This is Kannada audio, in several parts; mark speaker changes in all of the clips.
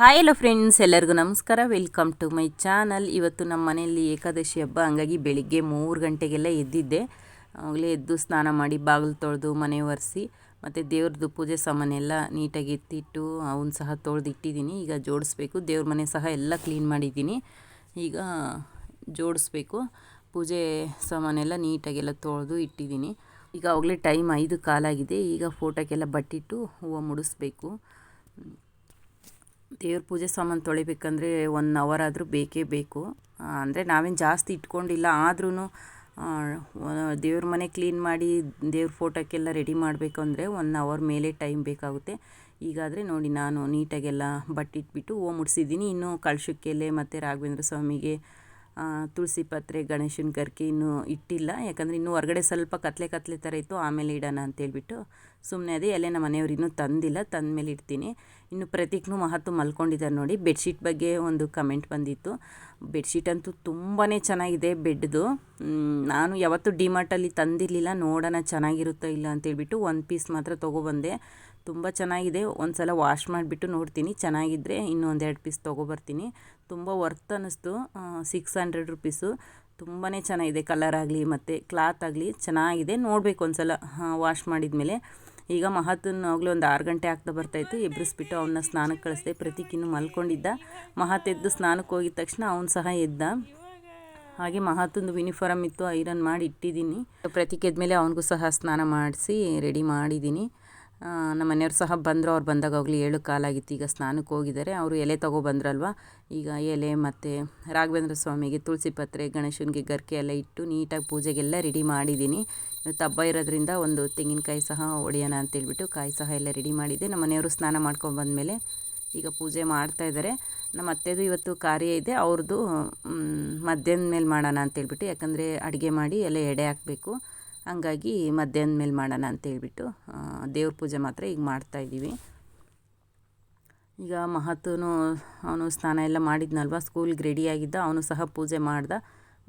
Speaker 1: ಹಾಯ್ ಎಲ್ಲ ಫ್ರೆಂಡ್ಸ್ ಎಲ್ಲರಿಗೂ ನಮಸ್ಕಾರ. ವೆಲ್ಕಮ್ ಟು ಮೈ ಚಾನಲ್ ಇವತ್ತು ನಮ್ಮ ಮನೆಯಲ್ಲಿ ಏಕಾದಶಿ ಹಬ್ಬ. ಹಂಗಾಗಿ ಬೆಳಿಗ್ಗೆ ಮೂರು ಗಂಟೆಗೆಲ್ಲ ಎದ್ದಿದ್ದೆ. ಆಗಲೇ ಎದ್ದು ಸ್ನಾನ ಮಾಡಿ ಬಾಗಿಲು ತೊಳೆದು ಮನೆ ಒರೆಸಿ, ಮತ್ತು ದೇವ್ರದ್ದು ಪೂಜೆ ಸಾಮಾನೆಲ್ಲ ನೀಟಾಗಿ ಎತ್ತಿಟ್ಟು ಅವನ್ನ ಸಹ ತೊಳೆದಿಟ್ಟಿದ್ದೀನಿ. ಈಗ ಜೋಡಿಸ್ಬೇಕು. ದೇವ್ರ ಮನೆ ಸಹ ಎಲ್ಲ ಕ್ಲೀನ್ ಮಾಡಿದ್ದೀನಿ. ಈಗ ಜೋಡಿಸ್ಬೇಕು. ಪೂಜೆ ಸಾಮಾನೆಲ್ಲ ನೀಟಾಗೆಲ್ಲ ತೊಳೆದು ಇಟ್ಟಿದ್ದೀನಿ. ಈಗ ಆಗಲೇ ಟೈಮ್ ಐದು ಕಾಲಾಗಿದೆ. ಈಗ ಫೋಟೋಕ್ಕೆಲ್ಲ ಬಟ್ಟಿಟ್ಟು ಹೂವು ಮುಡಿಸ್ಬೇಕು. ದೇವ್ರ ಪೂಜೆ ಸಾಮಾನು ತೊಳಿಬೇಕಂದ್ರೆ ಒನ್ ಅವರ್ ಆದರೂ ಬೇಕೇ ಬೇಕು. ಅಂದರೆ ನಾವೇನು ಜಾಸ್ತಿ ಇಟ್ಕೊಂಡಿಲ್ಲ ಆದ್ರೂ ದೇವ್ರ ಮನೆ ಕ್ಲೀನ್ ಮಾಡಿ ದೇವ್ರ ಫೋಟೋಕ್ಕೆಲ್ಲ ರೆಡಿ ಮಾಡಬೇಕು ಅಂದರೆ ಒನ್ ಅವರ್ ಮೇಲೆ ಟೈಮ್ ಬೇಕಾಗುತ್ತೆ. ಈಗಾದರೆ ನೋಡಿ ನಾನು ನೀಟಾಗೆಲ್ಲ ಬಟ್ಟಿಟ್ಬಿಟ್ಟು ಹೂವು ಮುಡಿಸಿದ್ದೀನಿ. ಇನ್ನು ಕಳಶಕ್ಕೆಲೆ ಮತ್ತು ರಾಘವೇಂದ್ರ ಸ್ವಾಮಿಗೆ ತುಳಸಿ ಪತ್ರೆ ಗಣೇಶನ ಕರ್ಕಿ ಇನ್ನೂ ಇಟ್ಟಿಲ್ಲ. ಯಾಕಂದರೆ ಇನ್ನೂ ಹೊರಗಡೆ ಸ್ವಲ್ಪ ಕತ್ಲೆ ಕತ್ಲೆ ಥರ ಇತ್ತು, ಆಮೇಲೆ ಇಡೋಣ ಅಂತೇಳ್ಬಿಟ್ಟು ಸುಮ್ಮನೆ ಅದೇ ಎಲೆ ನಮ್ಮ ಮನೆಯವ್ರು ಇನ್ನೂ ತಂದಿಲ್ಲ ತಂದ ಮೇಲೆ ಇಡ್ತೀನಿ. ಇನ್ನು ಪ್ರತೀಕ್ನೂ ಮಹತ್ತು ಮಲ್ಕೊಂಡಿದ್ದಾರೆ ನೋಡಿ, ಬೆಡ್ಶೀಟ್ ಬಗ್ಗೆ ಒಂದು ಕಮೆಂಟ್ ಬಂದಿತ್ತು. ಬೆಡ್ಶೀಟ್ ಅಂತೂ ತುಂಬಾ ಚೆನ್ನಾಗಿದೆ ಬೆಡ್ದು. ನಾನು ಯಾವತ್ತೂ ಡಿಮಾರ್ಟಲ್ಲಿ ತಂದಿರಲಿಲ್ಲ, ನೋಡೋಣ ಚೆನ್ನಾಗಿರುತ್ತೋ ಇಲ್ಲ ಅಂತೇಳ್ಬಿಟ್ಟು ಒಂದು ಪೀಸ್ ಮಾತ್ರ ತೊಗೊಬಂದೆ. ತುಂಬ ಚೆನ್ನಾಗಿದೆ ಒಂದು ಸಲ ವಾಶ್ ಮಾಡಿಬಿಟ್ಟು ನೋಡ್ತೀನಿ ಚೆನ್ನಾಗಿದ್ದರೆ ಇನ್ನೂ ಒಂದೆರಡು ಪೀಸ್ ತೊಗೊಬರ್ತೀನಿ. ತುಂಬ ವರ್ತ್ ಅನ್ನಿಸ್ತು. ಸಿಕ್ಸ್ ಹಂಡ್ರೆಡ್ ರುಪೀಸು ತುಂಬಾ ಚೆನ್ನಾಗಿದೆ ಕಲರ್ ಆಗಲಿ ಮತ್ತು ಕ್ಲಾತ್ ಆಗಲಿ ಚೆನ್ನಾಗಿದೆ. ನೋಡಬೇಕು ಒಂದು ಸಲ ವಾಶ್ ಮಾಡಿದ ಈಗ ಮಹತ್ತನ್ನು ಆಗಲೇ ಒಂದು ಆರು ಗಂಟೆ ಆಗ್ತಾ ಬರ್ತಾಯಿತ್ತು ಎಬ್ಬಿಸ್ಬಿಟ್ಟು ಅವನ್ನ ಸ್ನಾನಕ್ಕೆ ಕಳಿಸ್ದೆ. ಪ್ರತಿಕಿನ್ನು ಮಲ್ಕೊಂಡಿದ್ದ. ಮಹತ್ ಎದ್ದು ಸ್ನಾನಕ್ಕೆ ಹೋಗಿದ ತಕ್ಷಣ ಅವನು ಸಹ ಎದ್ದ. ಹಾಗೆ ಮಹತ್ತೊಂದು ಯೂನಿಫಾರ್ಮ್ ಇತ್ತು, ಐರನ್ ಮಾಡಿ ಇಟ್ಟಿದ್ದೀನಿ. ಪ್ರತಿಕೆದ ಮೇಲೆ ಅವನಿಗೂ ಸಹ ಸ್ನಾನ ಮಾಡಿಸಿ ರೆಡಿ ಮಾಡಿದ್ದೀನಿ. ನಮ್ಮ ಮನೆಯವ್ರು ಸಹ ಬಂದರು, ಅವ್ರು ಬಂದಾಗ ಹೋಗಲಿ, ಏಳು ಕಾಲಾಗಿತ್ತು ಈಗ ಸ್ನಾನಕ್ಕೆ ಹೋಗಿದ್ದಾರೆ. ಅವರು ಎಲೆ ತೊಗೊಬಂದ್ರಲ್ವ ಈಗ ಎಲೆ ಮತ್ತು ರಾಘವೇಂದ್ರ ಸ್ವಾಮಿಗೆ ತುಳಸಿ ಪತ್ರೆ, ಗಣೇಶನಿಗೆ ಗರ್ಕೆ ಎಲ್ಲ ಇಟ್ಟು ನೀಟಾಗಿ ಪೂಜೆಗೆಲ್ಲ ರೆಡಿ ಮಾಡಿದ್ದೀನಿ. ಇವತ್ತು ಇರೋದ್ರಿಂದ ಒಂದು ತೆಂಗಿನಕಾಯಿ ಸಹ ಹೊಡೆಯೋಣ ಅಂತೇಳ್ಬಿಟ್ಟು ಕಾಯಿ ಸಹ ಎಲ್ಲ ರೆಡಿ ಮಾಡಿದ್ದೆ. ನಮ್ಮ ಮನೆಯವರು ಸ್ನಾನ ಮಾಡ್ಕೊಂಡು ಬಂದಮೇಲೆ ಈಗ ಪೂಜೆ ಮಾಡ್ತಾ ಇದ್ದಾರೆ. ನಮ್ಮ ಅತ್ತೆದು ಇವತ್ತು ಕಾರ್ಯ ಇದೆ. ಅವ್ರದ್ದು ಮಧ್ಯಾಹ್ನ ಮೇಲೆ ಮಾಡೋಣ ಅಂತೇಳ್ಬಿಟ್ಟು. ಯಾಕಂದರೆ ಅಡುಗೆ ಮಾಡಿ ಎಲ್ಲ ಎಡೆ ಹಾಕಬೇಕು. ಹಂಗಾಗಿ ಮಧ್ಯಾಹ್ನ ಮೇಲೆ ಮಾಡೋಣ ಅಂತೇಳ್ಬಿಟ್ಟು ದೇವ್ರ ಪೂಜೆ ಮಾತ್ರ ಈಗ ಮಾಡ್ತಾಯಿದ್ದೀವಿ ಈಗ ಮಹತ್ವನು ಅವನು ಸ್ನಾನ ಎಲ್ಲ ಮಾಡಿದ್ನಲ್ವ? ಸ್ಕೂಲ್ಗೆ ರೆಡಿಯಾಗಿದ್ದ ಅವನು ಸಹ ಪೂಜೆ ಮಾಡ್ದ.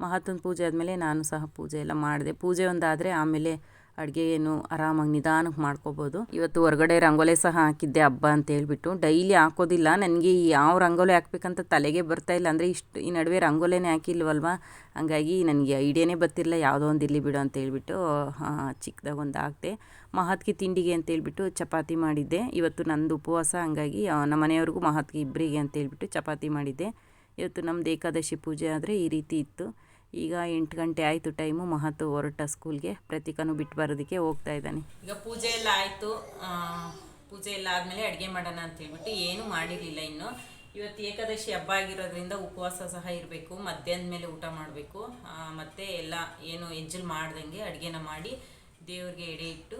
Speaker 1: ಮಹತ್ವನ ಪೂಜೆ ಆದಮೇಲೆ ನಾನು ಸಹ ಪೂಜೆ ಎಲ್ಲ ಮಾಡಿದೆ. ಪೂಜೆ ಒಂದಾದರೆ ಆಮೇಲೆ ಅಡುಗೆ ಏನು ಆರಾಮಾಗಿ ನಿಧಾನಕ್ಕೆ ಮಾಡ್ಕೋಬೋದು. ಇವತ್ತು ಹೊರಗಡೆ ರಂಗೋಲೆ ಸಹ ಹಾಕಿದ್ದೆ ಹಬ್ಬ ಅಂತ ಹೇಳ್ಬಿಟ್ಟು. ಡೈಲಿ ಹಾಕೋದಿಲ್ಲ. ನನಗೆ ಯಾವ ರಂಗೋಲೆ ಹಾಕ್ಬೇಕಂತ ತಲೆಗೆ ಬರ್ತಾ ಇಲ್ಲ. ಅಂದರೆ ಇಷ್ಟು ಈ ನಡುವೆ ರಂಗೋಲೆನೇ ಹಾಕಿಲ್ವಲ್ವಾ? ಹಂಗಾಗಿ ನನಗೆ ಐಡಿಯಾನೇ ಬರ್ತಿರಲಿಲ್ಲ. ಯಾವುದೋ ಒಂದು ಇರಲಿ ಬಿಡು ಅಂತ ಹೇಳ್ಬಿಟ್ಟು ಚಿಕ್ಕದಾಗ ಒಂದು ಹಾಕಿದೆ. ಮಹತ್ಗೆ ತಿಂಡಿಗೆ ಅಂತೇಳ್ಬಿಟ್ಟು ಚಪಾತಿ ಮಾಡಿದ್ದೆ. ಇವತ್ತು ನಂದು ಉಪವಾಸ. ಹಂಗಾಗಿ ನಮ್ಮ ಮನೆಯವ್ರಿಗೂ ಮಹತ್ಗೆ ಇಬ್ಬರಿಗೆ ಅಂತ ಹೇಳ್ಬಿಟ್ಟು ಚಪಾತಿ ಮಾಡಿದ್ದೆ. ಇವತ್ತು ನಮ್ಮದು ಏಕಾದಶಿ ಪೂಜೆ ಆದರೆ ಈ ರೀತಿ ಇತ್ತು. ಈಗ ಎಂಟು ಗಂಟೆ ಆಯಿತು ಟೈಮು, ಮಹತ್ತು ಹೊರಟ ಸ್ಕೂಲ್ಗೆ. ಪ್ರತೀಕನೂ ಬಿಟ್ಟು ಬರೋದಕ್ಕೆ ಹೋಗ್ತಾ ಇದ್ದಾನೆ. ಈಗ ಪೂಜೆ ಎಲ್ಲ ಆಯಿತು. ಪೂಜೆ ಎಲ್ಲ ಆದಮೇಲೆ ಅಡುಗೆ ಮಾಡೋಣ ಅಂತ ಹೇಳ್ಬಿಟ್ಟು ಏನೂ ಮಾಡಿರಲಿಲ್ಲ ಇನ್ನು. ಇವತ್ತು ಏಕಾದಶಿ ಹಬ್ಬ ಆಗಿರೋದ್ರಿಂದ ಉಪವಾಸ ಸಹ ಇರಬೇಕು, ಮಧ್ಯಾಹ್ನದ ಮೇಲೆ ಊಟ ಮಾಡಬೇಕು. ಮತ್ತು ಎಲ್ಲ ಏನು ಎಂಜಲ್ ಮಾಡ್ದಂಗೆ ಅಡುಗೆನ ಮಾಡಿ ದೇವ್ರಿಗೆ ಎಡೆ ಇಟ್ಟು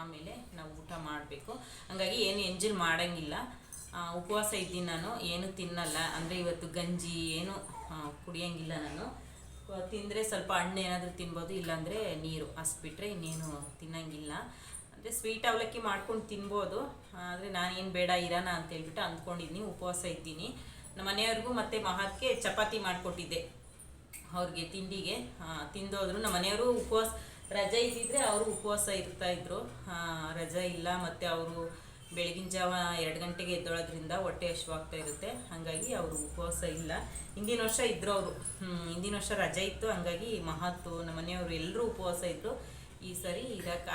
Speaker 1: ಆಮೇಲೆ ನಾವು ಊಟ ಮಾಡಬೇಕು. ಹಂಗಾಗಿ ಏನು ಎಂಜಲ್ ಮಾಡೋಂಗಿಲ್ಲ. ಉಪವಾಸ ಇದ್ದೀನಿ ನಾನು, ಏನು ತಿನ್ನಲ್ಲ. ಅಂದರೆ ಇವತ್ತು ಗಂಜಿ, ಏನು ಕುಡಿಯೋಂಗಿಲ್ಲ ನಾನು. ತಿಂದರೆ ಸ್ವಲ್ಪ ಹಣ್ಣು ಏನಾದರೂ ತಿನ್ಬೋದು, ಇಲ್ಲಾಂದರೆ ನೀರು. ಅಷ್ಟು ಬಿಟ್ಟರೆ ಇನ್ನೇನು ತಿನ್ನಂಗಿಲ್ಲ. ಅಂದರೆ ಸ್ವೀಟ್ ಅವಲಕ್ಕಿ ಮಾಡ್ಕೊಂಡು ತಿನ್ಬೋದು. ಆದರೆ ನಾನೇನು ಬೇಡ ಇರೋಣ ಅಂತ ಹೇಳ್ಬಿಟ್ಟು ಅಂದ್ಕೊಂಡಿದ್ದೀನಿ ಉಪವಾಸ ಇದ್ದೀನಿ. ನಮ್ಮ ಮನೆಯವ್ರಿಗೂ ಮತ್ತು ಮಹಾತ್ಗೆ ಚಪಾತಿ ಮಾಡಿಕೊಟ್ಟಿದ್ದೆ ಅವ್ರಿಗೆ ತಿಂಡಿಗೆ. ತಿಂದೋದ್ರು. ನಮ್ಮ ಮನೆಯವರು ಉಪವಾಸ, ರಜೆ ಇದ್ದಿದ್ರೆ ಅವರು ಉಪವಾಸ ಇರ್ತಾಯಿದ್ರು ರಜೆ ಇಲ್ಲ, ಮತ್ತು ಅವರು ಬೆಳಗಿನ ಜಾವ ಎರಡು ಗಂಟೆಗೆ ಎದ್ದೊಳೋದ್ರಿಂದ ಹೊಟ್ಟೆ ಹಶ್ವಾಗ್ತಾ ಇರುತ್ತೆ. ಹಾಗಾಗಿ ಅವರು ಉಪವಾಸ ಇಲ್ಲ. ಹಿಂದಿನ ವರ್ಷ ಇದ್ದರು ಅವರು. ಹಿಂದಿನ ವರ್ಷ ರಜೆ ಇತ್ತು. ಹಂಗಾಗಿ ಮಹತ್ತು, ನಮ್ಮ ಮನೆಯವರು ಎಲ್ಲರೂ ಉಪವಾಸ ಇದ್ದರು ಈ ಸರಿ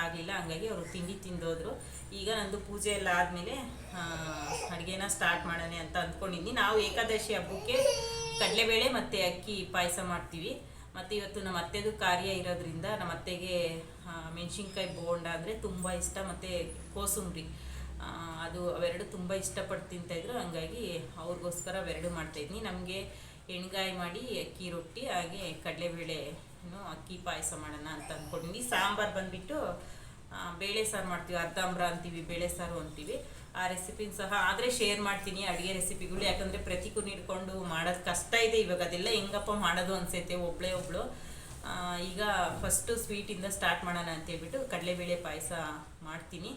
Speaker 1: ಆಗಲಿಲ್ಲ. ಹಂಗಾಗಿ ಅವರು ತಿಂಡಿ ತಿಂದೋದ್ರು. ಈಗ ನಂದು ಪೂಜೆ ಎಲ್ಲ ಆದಮೇಲೆ ಅಡುಗೆನ ಸ್ಟಾರ್ಟ್ ಮಾಡೋಣ ಅಂತ ಅಂದ್ಕೊಂಡಿದ್ದೀನಿ ನಾವು ಏಕಾದಶಿ ಹಬ್ಬಕ್ಕೆ ಕಡಲೆಬೇಳೆ ಮತ್ತು ಅಕ್ಕಿ ಪಾಯಸ ಮಾಡ್ತೀವಿ. ಮತ್ತು ಇವತ್ತು ನಮ್ಮ ಅತ್ತೆದು ಕಾರ್ಯ ಇರೋದ್ರಿಂದ ನಮ್ಮ ಅತ್ತೆಗೆ ಮೆಣಸಿನ್ಕಾಯಿ ಬೋಂಡ ಅಂದರೆ ತುಂಬ ಇಷ್ಟ. ಮತ್ತು ಕೋಸುಂಬರಿ. ಅದು ಅವೆರಡು ತುಂಬ ಇಷ್ಟಪಟ್ಟು ತಿಂತಾಯಿದ್ರು ಹಂಗಾಗಿ ಅವ್ರಿಗೋಸ್ಕರ ಅವೆರಡು ಮಾಡ್ತಾಯಿದ್ನಿ ನಮಗೆ ಎಣ್ಗಾಯಿ ಮಾಡಿ, ಅಕ್ಕಿ ರೊಟ್ಟಿ, ಹಾಗೆ ಕಡಲೆಬೇಳೆ ಅಕ್ಕಿ ಪಾಯಸ ಮಾಡೋಣ ಅಂತ ಅಂದ್ಕೊಂಡಿದ್ವಿ ಸಾಂಬಾರು ಬಂದುಬಿಟ್ಟು ಬೇಳೆ ಸಾರು ಮಾಡ್ತೀವಿ. ಅರ್ಧಾಂಬ್ರ ಅಂತೀವಿ, ಬೇಳೆ ಸಾರು ಅಂತೀವಿ. ಆ ರೆಸಿಪಿನ ಸಹ ಆದರೆ ಶೇರ್ ಮಾಡ್ತೀನಿ ಅಡುಗೆ ರೆಸಿಪಿಗಳು. ಯಾಕಂದರೆ ಪ್ರತಿಕೂ ಇಟ್ಕೊಂಡು ಮಾಡೋದು ಕಷ್ಟ ಇದೆ. ಇವಾಗ ಅದೆಲ್ಲ ಹೆಂಗಪ್ಪ ಮಾಡೋದು ಅನ್ಸೈತೆ ಒಬ್ಳೆ ಒಬ್ಳು. ಈಗ ಫಸ್ಟು ಸ್ವೀಟಿಂದ ಸ್ಟಾರ್ಟ್ ಮಾಡೋಣ ಅಂತೇಳ್ಬಿಟ್ಟು ಕಡಲೆಬೇಳೆ ಪಾಯಸ ಮಾಡ್ತೀನಿ.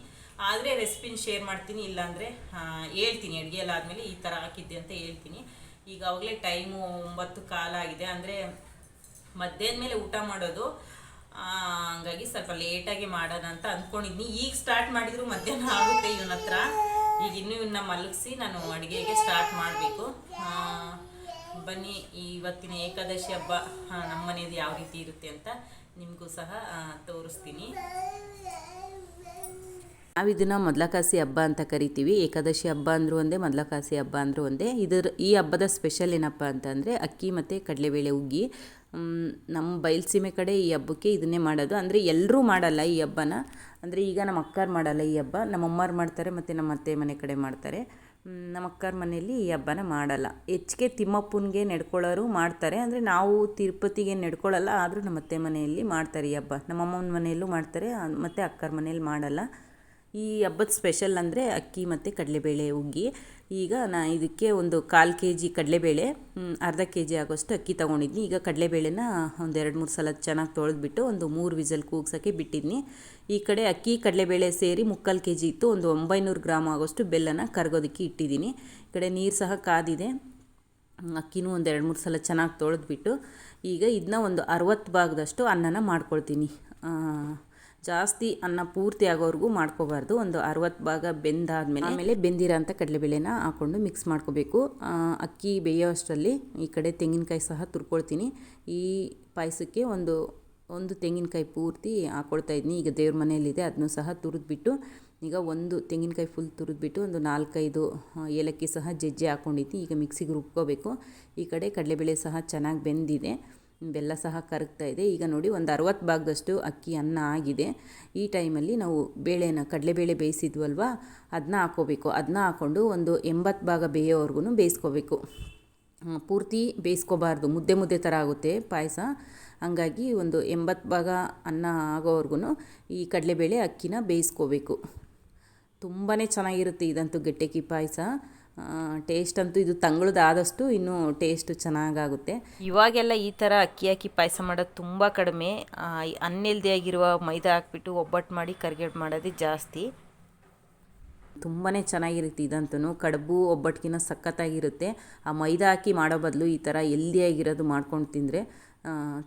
Speaker 1: ಆದರೆ ರೆಸಿಪಿನ ಶೇರ್ ಮಾಡ್ತೀನಿ, ಇಲ್ಲಾಂದರೆ ಹೇಳ್ತೀನಿ. ಅಡುಗೆ ಎಲ್ಲ ಆದಮೇಲೆ ಈ ಥರ ಹಾಕಿದ್ದೆ ಅಂತ ಹೇಳ್ತೀನಿ. ಈಗ ಅವಾಗಲೇ ಟೈಮು ಒಂಬತ್ತು ಕಾಲ ಆಗಿದೆ. ಅಂದರೆ ಮಧ್ಯಾಹ್ನ ಮೇಲೆ ಊಟ ಮಾಡೋದು ಹಂಗಾಗಿ ಸ್ವಲ್ಪ ಲೇಟಾಗಿ ಮಾಡೋಣ ಅಂತ ಅಂದ್ಕೊಂಡಿದ್ದೀನಿ ಈಗ ಸ್ಟಾರ್ಟ್ ಮಾಡಿದ್ರು ಮಧ್ಯಾಹ್ನ ಆಗುತ್ತೆ ಇವನ ಹತ್ರ. ಈಗ ಇನ್ನೂ ಇವನ್ನ ಮಲಗಿಸಿ ನಾನು ಅಡುಗೆಗೆ ಸ್ಟಾರ್ಟ್ ಮಾಡಬೇಕು. ಬನ್ನಿ ಇವತ್ತಿನ ಏಕಾದಶಿ ಹಬ್ಬ ನಮ್ಮ ಮನೇದು ಯಾವ ರೀತಿ ಇರುತ್ತೆ ಅಂತ ನಿಮಗೂ ಸಹ ತೋರಿಸ್ತೀನಿ. ನಾವು ಇದನ್ನು ಮೊದಲಕಾಸಿ ಹಬ್ಬ ಅಂತ ಕರಿತೀವಿ. ಏಕಾದಶಿ ಹಬ್ಬ ಅಂದರೂ ಒಂದೇ, ಮೊದಲಕಾಸಿ ಹಬ್ಬ ಅಂದರೂ ಒಂದೇ. ಇದರ ಈ ಹಬ್ಬದ ಸ್ಪೆಷಲ್ ಏನಪ್ಪ ಅಂತಂದರೆ ಅಕ್ಕಿ ಮತ್ತು ಕಡಲೆಬೇಳೆ ಉಗ್ಗಿ. ನಮ್ಮ ಬಯಲುಸೀಮೆ ಕಡೆ ಈ ಹಬ್ಬಕ್ಕೆ ಇದನ್ನೇ ಮಾಡೋದು. ಅಂದರೆ ಎಲ್ಲರೂ ಮಾಡಲ್ಲ ಈ ಹಬ್ಬನ. ಅಂದರೆ ಈಗ ನಮ್ಮ ಅಕ್ಕಾರು ಮಾಡಲ್ಲ ಈ ಹಬ್ಬ. ನಮ್ಮ ಅಮ್ಮಾರು ಮಾಡ್ತಾರೆ ಮತ್ತು ನಮ್ಮ ಅತ್ತೆ ಮನೆ ಕಡೆ ಮಾಡ್ತಾರೆ. ನಮ್ಮ ಅಕ್ಕಾರ ಮನೆಯಲ್ಲಿ ಈ ಹಬ್ಬನ ಮಾಡಲ್ಲ. ಹೆಚ್ಚಿಗೆ ತಿಮ್ಮಪ್ಪನಿಗೆ ನಡ್ಕೊಳ್ಳೋರು ಮಾಡ್ತಾರೆ. ಅಂದರೆ ನಾವು ತಿರುಪತಿಗೆ ನಡ್ಕೊಳ್ಳಲ್ಲ ಆದರೂ ನಮ್ಮ ಅತ್ತೆ ಮನೆಯಲ್ಲಿ ಮಾಡ್ತಾರೆ ಈ ಹಬ್ಬ. ನಮ್ಮ ಅಮ್ಮನ ಮನೆಯಲ್ಲೂ ಮಾಡ್ತಾರೆ ಮತ್ತು ಅಕ್ಕರ ಮನೆಯಲ್ಲಿ ಮಾಡಲ್ಲ. ಈ ಹಬ್ಬದ ಸ್ಪೆಷಲ್ ಅಂದರೆ ಅಕ್ಕಿ ಮತ್ತು ಕಡಲೆಬೇಳೆ ಹುಗ್ಗಿ ಈಗ ನಾ ಇದಕ್ಕೆ ಒಂದು ಕಾಲು ಕೆ ಜಿ ಕಡಲೆಬೇಳೆ ಅರ್ಧ ಕೆ ಜಿ ಆಗೋಷ್ಟು ಅಕ್ಕಿ ತೊಗೊಂಡಿದ್ನಿ. ಈಗ ಕಡಲೆಬೇಳೆನ ಒಂದು ಎರಡು ಮೂರು ಸಲ ಚೆನ್ನಾಗಿ ತೊಳೆದ್ಬಿಟ್ಟು ಒಂದು ಮೂರು ವಿಸಲ್ ಕೂಗ್ಸೋಕ್ಕೆ ಬಿಟ್ಟಿದ್ನಿ. ಈ ಕಡೆ ಅಕ್ಕಿ, ಕಡಲೆಬೇಳೆ ಸೇರಿ ಮುಕ್ಕಾಲು ಕೆ ಜಿ ಇತ್ತು. ಒಂದು ಒಂಬೈನೂರು ಗ್ರಾಮ್ ಆಗೋಷ್ಟು ಬೆಲ್ಲನ ಕರಗೋದಕ್ಕೆ ಇಟ್ಟಿದ್ದೀನಿ. ಈ ಕಡೆ ನೀರು ಸಹ ಕಾದಿದೆ. ಅಕ್ಕಿನೂ ಒಂದು ಎರಡು ಮೂರು ಸಲ ಚೆನ್ನಾಗಿ ತೊಳೆದ್ಬಿಟ್ಟು ಈಗ ಇದನ್ನ ಒಂದು ಅರವತ್ತು ಭಾಗದಷ್ಟು ಅನ್ನನ ಮಾಡ್ಕೊಳ್ತೀನಿ. ಜಾಸ್ತಿ ಅನ್ನ ಪೂರ್ತಿ ಆಗೋವರೆಗೂ ಮಾಡ್ಕೋಬಾರ್ದು. ಒಂದು ಅರವತ್ತು ಭಾಗ ಬೆಂದಾದ್ಮೇಲೆ ಆಮೇಲೆ ಬೆಂದಿರೋ ಅಂಥ ಕಡಲೆಬೇಳೆನ ಹಾಕ್ಕೊಂಡು ಮಿಕ್ಸ್ ಮಾಡ್ಕೋಬೇಕು. ಅಕ್ಕಿ ಬೇಯೋ ಅಷ್ಟರಲ್ಲಿ ಈ ಕಡೆ ತೆಂಗಿನಕಾಯಿ ಸಹ ತುರ್ಕೊಳ್ತೀನಿ. ಈ ಪಾಯಸಕ್ಕೆ ಒಂದು ಒಂದು ತೆಂಗಿನಕಾಯಿ ಪೂರ್ತಿ ಹಾಕ್ಕೊಳ್ತಾ ಇದ್ದೀನಿ ಈಗ ದೇವ್ರ ಮನೆಯಲ್ಲಿದೆ, ಅದನ್ನು ಸಹ ತುರಿದ್ಬಿಟ್ಟು, ಈಗ ಒಂದು ತೆಂಗಿನಕಾಯಿ ಫುಲ್ ತುರಿದ್ಬಿಟ್ಟು ಒಂದು ನಾಲ್ಕೈದು ಏಲಕ್ಕಿ ಸಹ ಜಜ್ಜಿ ಹಾಕ್ಕೊಂಡಿದ್ದೀನಿ ಈಗ ಮಿಕ್ಸಿಗೆ ರುಬ್ಕೋಬೇಕು. ಈ ಕಡೆ ಕಡಲೆಬೇಳೆ ಸಹ ಚೆನ್ನಾಗಿ ಬೆಂದಿದೆ. ಬೆಲ್ಲ ಸಹ ಕರಗ್ತಾ ಇದೆ. ಈಗ ನೋಡಿ ಒಂದು ಅರವತ್ತು ಭಾಗದಷ್ಟು ಅಕ್ಕಿ ಅನ್ನ ಆಗಿದೆ. ಈ ಟೈಮಲ್ಲಿ ನಾವು ಬೇಳೆನ ಕಡಲೆಬೇಳೆ ಬೇಯಿಸಿದ್ವಲ್ವ? ಅದನ್ನ ಹಾಕೋಬೇಕು. ಅದನ್ನ ಹಾಕ್ಕೊಂಡು ಒಂದು ಎಂಬತ್ತು ಭಾಗ ಬೇಯೋವರೆಗೂ ಬೇಯಿಸ್ಕೋಬೇಕು. ಪೂರ್ತಿ ಬೇಯಿಸ್ಕೋಬಾರ್ದು. ಮುದ್ದೆ ಮುದ್ದೆ ಥರ ಆಗುತ್ತೆ ಪಾಯಸ. ಹಂಗಾಗಿ ಒಂದು ಎಂಬತ್ತು ಭಾಗ ಅನ್ನ ಆಗೋವರೆಗೂ ಈ ಕಡಲೆಬೇಳೆ ಅಕ್ಕಿನ ಬೇಯಿಸ್ಕೋಬೇಕು. ತುಂಬಾ ಚೆನ್ನಾಗಿರುತ್ತೆ ಇದಂತೂ ಗಟ್ಟೆಕಿ ಪಾಯಸ. ಟೇಸ್ಟ್ ಅಂತೂ ಇದು ತಂಗಳದಾದಷ್ಟು ಇನ್ನೂ ಟೇಸ್ಟ್ ಚೆನ್ನಾಗಾಗುತ್ತೆ.
Speaker 2: ಇವಾಗೆಲ್ಲ ಈ ಥರ ಅಕ್ಕಿ ಹಾಕಿ ಪಾಯಸ ಮಾಡೋದು ತುಂಬ ಕಡಿಮೆ. ಅನ್ನೆಲ್ದಿ ಆಗಿರುವ ಮೈದಾ ಹಾಕ್ಬಿಟ್ಟು ಒಬ್ಬಟ್ಟು ಮಾಡಿ ಕರ್ಗೆಡ್ ಮಾಡೋದೇ ಜಾಸ್ತಿ.
Speaker 1: ತುಂಬಾ ಚೆನ್ನಾಗಿರುತ್ತೆ ಇದಂತೂ ಕಡುಬು ಒಬ್ಬಟ್ಟಿಗಿನ ಸಖತ್ತಾಗಿರುತ್ತೆ. ಆ ಮೈದಾ ಹಾಕಿ ಮಾಡೋ ಬದಲು ಈ ಥರ ಎಲ್ದಿಯಾಗಿರೋದು ಮಾಡ್ಕೊಂಡು ತಿಂದರೆ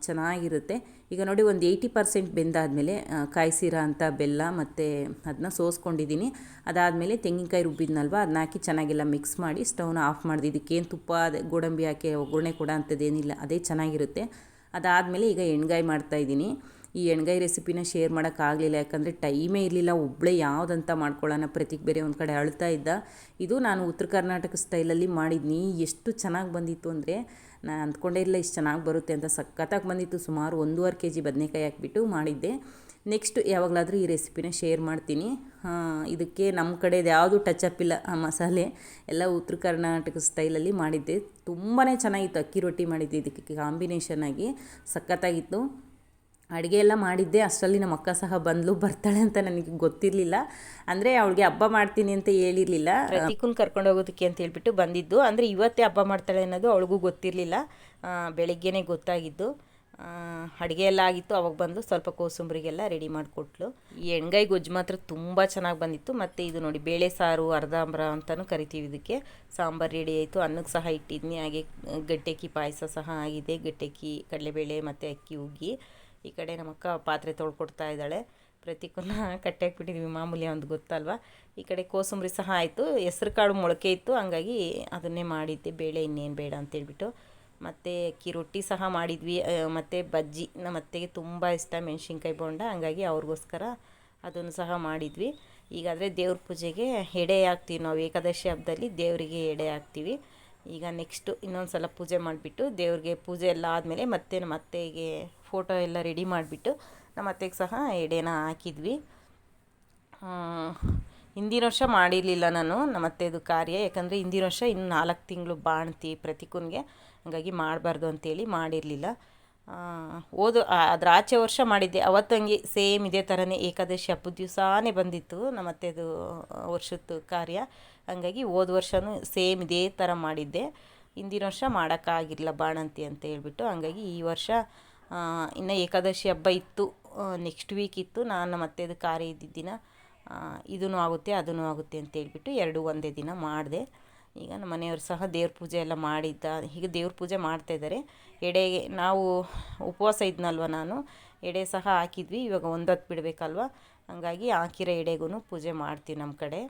Speaker 1: ಚೆನ್ನಾಗಿರುತ್ತೆ. ಈಗ ನೋಡಿ ಒಂದು ಏಯ್ಟಿ ಪರ್ಸೆಂಟ್ ಬೆಂದಾದಮೇಲೆ ಕಾಯಿಸಿರೋ ಅಂತ ಬೆಲ್ಲ ಮತ್ತು ಅದನ್ನ ಸೋಸ್ಕೊಂಡಿದ್ದೀನಿ. ಅದಾದಮೇಲೆ ತೆಂಗಿನಕಾಯಿ ರುಬ್ಬಿದ್ನಲ್ವ ಅದನ್ನ ಹಾಕಿ ಚೆನ್ನಾಗೆಲ್ಲ ಮಿಕ್ಸ್ ಮಾಡಿ ಸ್ಟವ್ನ ಆಫ್ ಮಾಡಿದೆ. ಇದಕ್ಕೇನು ತುಪ್ಪ ಗೋಡಂಬಿ ಹಾಕಿ ಒಗ್ಗರಣೆ ಕೊಡೋ ಅಂಥದ್ದೇನಿಲ್ಲ, ಅದೇ ಚೆನ್ನಾಗಿರುತ್ತೆ. ಅದಾದಮೇಲೆ ಈಗ ಎಣ್ಗಾಯಿ ಮಾಡ್ತಾಯಿದ್ದೀನಿ ಈ ಎಣ್ಗಾಯಿ ರೆಸಿಪಿನ ಶೇರ್ ಮಾಡೋಕ್ಕಾಗಲಿಲ್ಲ ಯಾಕಂದರೆ ಟೈಮೇ ಇರಲಿಲ್ಲ. ಒಬ್ಬಳೇ ಯಾವುದಂತ ಮಾಡ್ಕೊಳ್ಳೋಣ. ಪ್ರತೀಕ್ ಬೇರೆ ಒಂದು ಕಡೆ ಅಳ್ತಾ ಇದ್ದ. ಇದು ನಾನು ಉತ್ತರ ಕರ್ನಾಟಕ ಸ್ಟೈಲಲ್ಲಿ ಮಾಡಿದ್ನಿ. ಎಷ್ಟು ಚೆನ್ನಾಗಿ ಬಂದಿತ್ತು ಅಂದರೆ ನಾನು ಅಂದ್ಕೊಂಡೇ ಇಲ್ಲ ಇಷ್ಟು ಚೆನ್ನಾಗಿ ಬರುತ್ತೆ ಅಂತ. ಸಖತ್ತಾಗಿ ಬಂದಿತ್ತು. ಸುಮಾರು ಒಂದೂವರೆ ಕೆ ಜಿ ಬದನೆಕಾಯಿ ಹಾಕ್ಬಿಟ್ಟು ಮಾಡಿದ್ದೆ. ನೆಕ್ಸ್ಟ್ ಯಾವಾಗಲಾದರೂ ಈ ರೆಸಿಪಿನ ಶೇರ್ ಮಾಡ್ತೀನಿ. ಇದಕ್ಕೆ ನಮ್ಮ ಕಡೆದು ಯಾವುದು ಅಪ್ ಇಲ್ಲ. ಆ ಮಸಾಲೆ ಎಲ್ಲ ಉತ್ತರ ಕರ್ನಾಟಕ ಸ್ಟೈಲಲ್ಲಿ ಮಾಡಿದ್ದೆ. ತುಂಬಾ ಚೆನ್ನಾಗಿತ್ತು. ಅಕ್ಕಿ ರೊಟ್ಟಿ ಮಾಡಿದ್ದೆ. ಇದಕ್ಕೆ ಕಾಂಬಿನೇಷನ್ ಆಗಿ ಸಖತ್ತಾಗಿತ್ತು. ಅಡುಗೆ ಎಲ್ಲ ಮಾಡಿದ್ದೆ, ಅಷ್ಟರಲ್ಲಿ ನಮ್ಮ ಅಕ್ಕ ಸಹ ಬಂದಳು ಬರ್ತಾಳೆ ಅಂತ ನನಗೆ ಗೊತ್ತಿರಲಿಲ್ಲ. ಅಂದರೆ ಅವಳಿಗೆ ಹಬ್ಬ ಮಾಡ್ತೀನಿ ಅಂತ ಹೇಳಿರಲಿಲ್ಲ.
Speaker 2: ಪ್ರತೀಕನ್ ಕರ್ಕೊಂಡು ಹೋಗೋದಕ್ಕೆ ಅಂತ ಹೇಳ್ಬಿಟ್ಟು ಬಂದಿದ್ದು. ಅಂದರೆ ಇವತ್ತೇ ಹಬ್ಬ ಮಾಡ್ತಾಳೆ ಅನ್ನೋದು ಅವಳಿಗೂ ಗೊತ್ತಿರಲಿಲ್ಲ. ಬೆಳಗ್ಗೆನೇ ಗೊತ್ತಾಗಿದ್ದು. ಅಡುಗೆ ಎಲ್ಲ ಆಗಿತ್ತು, ಅವಾಗ ಬಂದು ಸ್ವಲ್ಪ ಕೋಸಂಬರಿಗೆಲ್ಲ ರೆಡಿ ಮಾಡಿಕೊಟ್ಲು. ಈ ಎಣ್ಗಾಯಿ ಗೊಜ್ಜು ಮಾತ್ರ ತುಂಬ ಚೆನ್ನಾಗಿ ಬಂದಿತ್ತು. ಮತ್ತು ಇದು ನೋಡಿ, ಬೇಳೆ ಸಾರು ಅರ್ಧಾಂಬರ ಅಂತಲೂ ಕರಿತೀವಿ ಇದಕ್ಕೆ. ಸಾಂಬಾರು ರೆಡಿ ಆಯಿತು. ಅನ್ನಕ್ಕೆ ಸಹ ಇಟ್ಟಿದ್ನಿ. ಹಾಗೆ ಗಟ್ಟೆಕ್ಕಿ ಪಾಯಸ ಸಹ ಆಗಿದೆ. ಗಟ್ಟೆಕ್ಕಿ ಕಡಲೆಬೇಳೆ ಮತ್ತು ಅಕ್ಕಿ ಹುಗ್ಗಿ. ಈ ಕಡೆ ನಮ್ಮ ಅಕ್ಕ ಪಾತ್ರೆ ತೊಳ್ಕೊಡ್ತಾ ಇದ್ದಾಳೆ. ಪ್ರತಿಕೂಲ ಕಟ್ಟೆ ಹಾಕ್ಬಿಟ್ಟಿದ್ವಿ ಮಾಮೂಲಿ ಒಂದು ಗೊತ್ತಲ್ವ? ಈ ಕಡೆ ಕೋಸಂಬರಿ ಸಹ ಆಯಿತು. ಹೆಸ್ರು ಕಾಳು ಮೊಳಕೆ ಇತ್ತು. ಹಂಗಾಗಿ ಅದನ್ನೇ ಮಾಡಿದ್ದೆ. ಬೇಳೆ ಇನ್ನೇನು ಬೇಡ ಅಂತೇಳ್ಬಿಟ್ಟು. ಮತ್ತು ಅಕ್ಕಿ ರೊಟ್ಟಿ ಸಹ ಮಾಡಿದ್ವಿ. ಮತ್ತು ಬಜ್ಜಿ. ನಮ್ಮ ಅತ್ತೆಗೆ ತುಂಬ ಇಷ್ಟ ಮೆಣಸಿನ್ಕಾಯಿ ಬೋಂಡ. ಹಂಗಾಗಿ ಅವ್ರಿಗೋಸ್ಕರ ಅದನ್ನು ಸಹ ಮಾಡಿದ್ವಿ. ಈಗಾದರೆ ದೇವ್ರ ಪೂಜೆಗೆ ಎಡೆ ಹಾಕ್ತೀವಿ ನಾವು. ಏಕಾದಶಿ ಹಬ್ಬದಲ್ಲಿ ದೇವರಿಗೆ ಎಡೆ ಹಾಕ್ತೀವಿ. ಈಗ ನೆಕ್ಸ್ಟು ಇನ್ನೊಂದು ಸಲ ಪೂಜೆ ಮಾಡಿಬಿಟ್ಟು ದೇವ್ರಿಗೆ ಪೂಜೆ ಎಲ್ಲ ಆದಮೇಲೆ ಮತ್ತೆ ನಮ್ಮ ಅತ್ತೆಗೆ ಫೋಟೋ ಎಲ್ಲ ರೆಡಿ ಮಾಡಿಬಿಟ್ಟು ನಮ್ಮ ಅತ್ತೆಗೆ ಸಹ ಎಡೆನ ಹಾಕಿದ್ವಿ. ಹಿಂದಿನ ವರ್ಷ ಮಾಡಿರಲಿಲ್ಲ ನಾನು ನಮ್ಮ ಅತ್ತೆದು ಕಾರ್ಯ, ಯಾಕಂದರೆ ಹಿಂದಿನ ವರ್ಷ ಇನ್ನು ನಾಲ್ಕು ತಿಂಗಳು ಬಾಣ್ತಿ ಪ್ರತಿಕೂನ್ಗೆ ಹಂಗಾಗಿ ಮಾಡಬಾರ್ದು ಅಂತೇಳಿ ಮಾಡಿರಲಿಲ್ಲ. ಓದು ಅದ್ರ ಆಚೆ ವರ್ಷ ಮಾಡಿದ್ದೆ. ಅವತ್ತಂಗೆ ಸೇಮ್ ಇದೇ ಥರನೇ ಏಕಾದಶಿ ಹಬ್ಬದ ದಿವಸನೇ ಬಂದಿತ್ತು ನಮ್ಮ ಅತ್ತೆದು ವರ್ಷದ ಕಾರ್ಯ. ಹಂಗಾಗಿ ಹೋದ ವರ್ಷವೂ ಸೇಮ್ ಇದೇ ಥರ ಮಾಡಿದ್ದೆ. ಹಿಂದಿನ ವರ್ಷ ಮಾಡೋಕ್ಕಾಗಿರಲಿಲ್ಲ ಬಾಣಂತಿ ಅಂತ ಹೇಳ್ಬಿಟ್ಟು. ಹಂಗಾಗಿ ಈ ವರ್ಷ ಇನ್ನು ಏಕಾದಶಿ ಹಬ್ಬ ಇತ್ತು. ನೆಕ್ಸ್ಟ್ ವೀಕ್ ಇತ್ತು. ನಾನು ಮತ್ತೆ ಅದು ಕಾರ್ಯ ಇದ್ದಿದ್ದ ದಿನ ಇದೂ ಆಗುತ್ತೆ ಅದೂ ಆಗುತ್ತೆ ಅಂತ ಹೇಳ್ಬಿಟ್ಟು ಎರಡು ಒಂದೇ ದಿನ ಮಾಡಿದೆ. ಈಗ ನಮ್ಮ ಮನೆಯವರು ಸಹ ದೇವ್ರ ಪೂಜೆ ಎಲ್ಲ ಮಾಡಿದ್ದ ಈಗ ದೇವ್ರ ಪೂಜೆ ಮಾಡ್ತಾಯಿದ್ದಾರೆ ಎಡೆಗೆ ನಾವು ಉಪವಾಸ ಇದ್ನಲ್ವ ನಾನು, ಎಡೆ ಸಹ ಹಾಕಿದ್ವಿ. ಇವಾಗ ಒಂದೊತ್ತು ಬಿಡಬೇಕಲ್ವ? ಹಂಗಾಗಿ ಹಾಕಿರೋ ಎಡೆಗೂ ಪೂಜೆ ಮಾಡ್ತೀವಿ ನಮ್ಮ ಕಡೆ.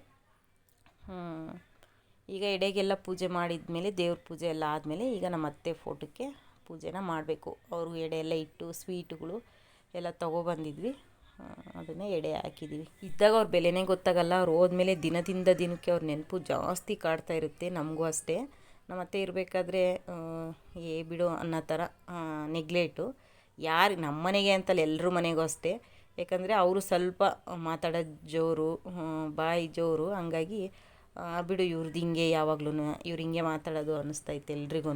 Speaker 2: ಈಗ ಎಡೆಗೆಲ್ಲ ಪೂಜೆ ಮಾಡಿದ ಮೇಲೆ ದೇವ್ರ ಪೂಜೆ ಎಲ್ಲ ಆದಮೇಲೆ ಈಗ ನಮ್ಮ ಅತ್ತೆ ಫೋಟೋಕ್ಕೆ ಪೂಜೆನ ಮಾಡಬೇಕು. ಅವರು ಎಡೆ ಎಲ್ಲ ಇಟ್ಟು ಸ್ವೀಟುಗಳು ಎಲ್ಲ ತೊಗೊಬಂದಿದ್ವಿ. ಅದನ್ನೇ ಎಡೆ ಹಾಕಿದ್ದೀವಿ ಇದ್ದಾಗ ಅವ್ರ ಬೆಲೆನೇ ಗೊತ್ತಾಗಲ್ಲ. ಅವ್ರು ಹೋದ್ಮೇಲೆ ದಿನದಿಂದ ದಿನಕ್ಕೆ ಅವ್ರ ನೆನಪು ಜಾಸ್ತಿ ಕಾಡ್ತಾ ಇರುತ್ತೆ ನಮಗೂ ಅಷ್ಟೇ. ನಮ್ಮ ಅತ್ತೆ ಇರಬೇಕಾದ್ರೆ ಏ ಬಿಡು ಅನ್ನೋ ಥರ ನೆಗ್ಲೆಟು ಯಾರು ನಮ್ಮ ಮನೆಗೆ ಅಂತಲ್ಲ ಎಲ್ಲರ ಮನೆಗೂ ಅಷ್ಟೇ. ಯಾಕಂದರೆ ಅವರು ಸ್ವಲ್ಪ ಮಾತಾಡೋದು ಜೋರು ಬಾಯಿ ಜೋರು, ಹಂಗಾಗಿ ಬಿಡು ಇವ್ರದ್ದು ಹಿಂಗೆ ಯಾವಾಗ್ಲೂ ಇವ್ರು ಹಿಂಗೆ ಮಾತಾಡೋದು ಅನ್ನಿಸ್ತೈತೆ ಎಲ್ರಿಗೂ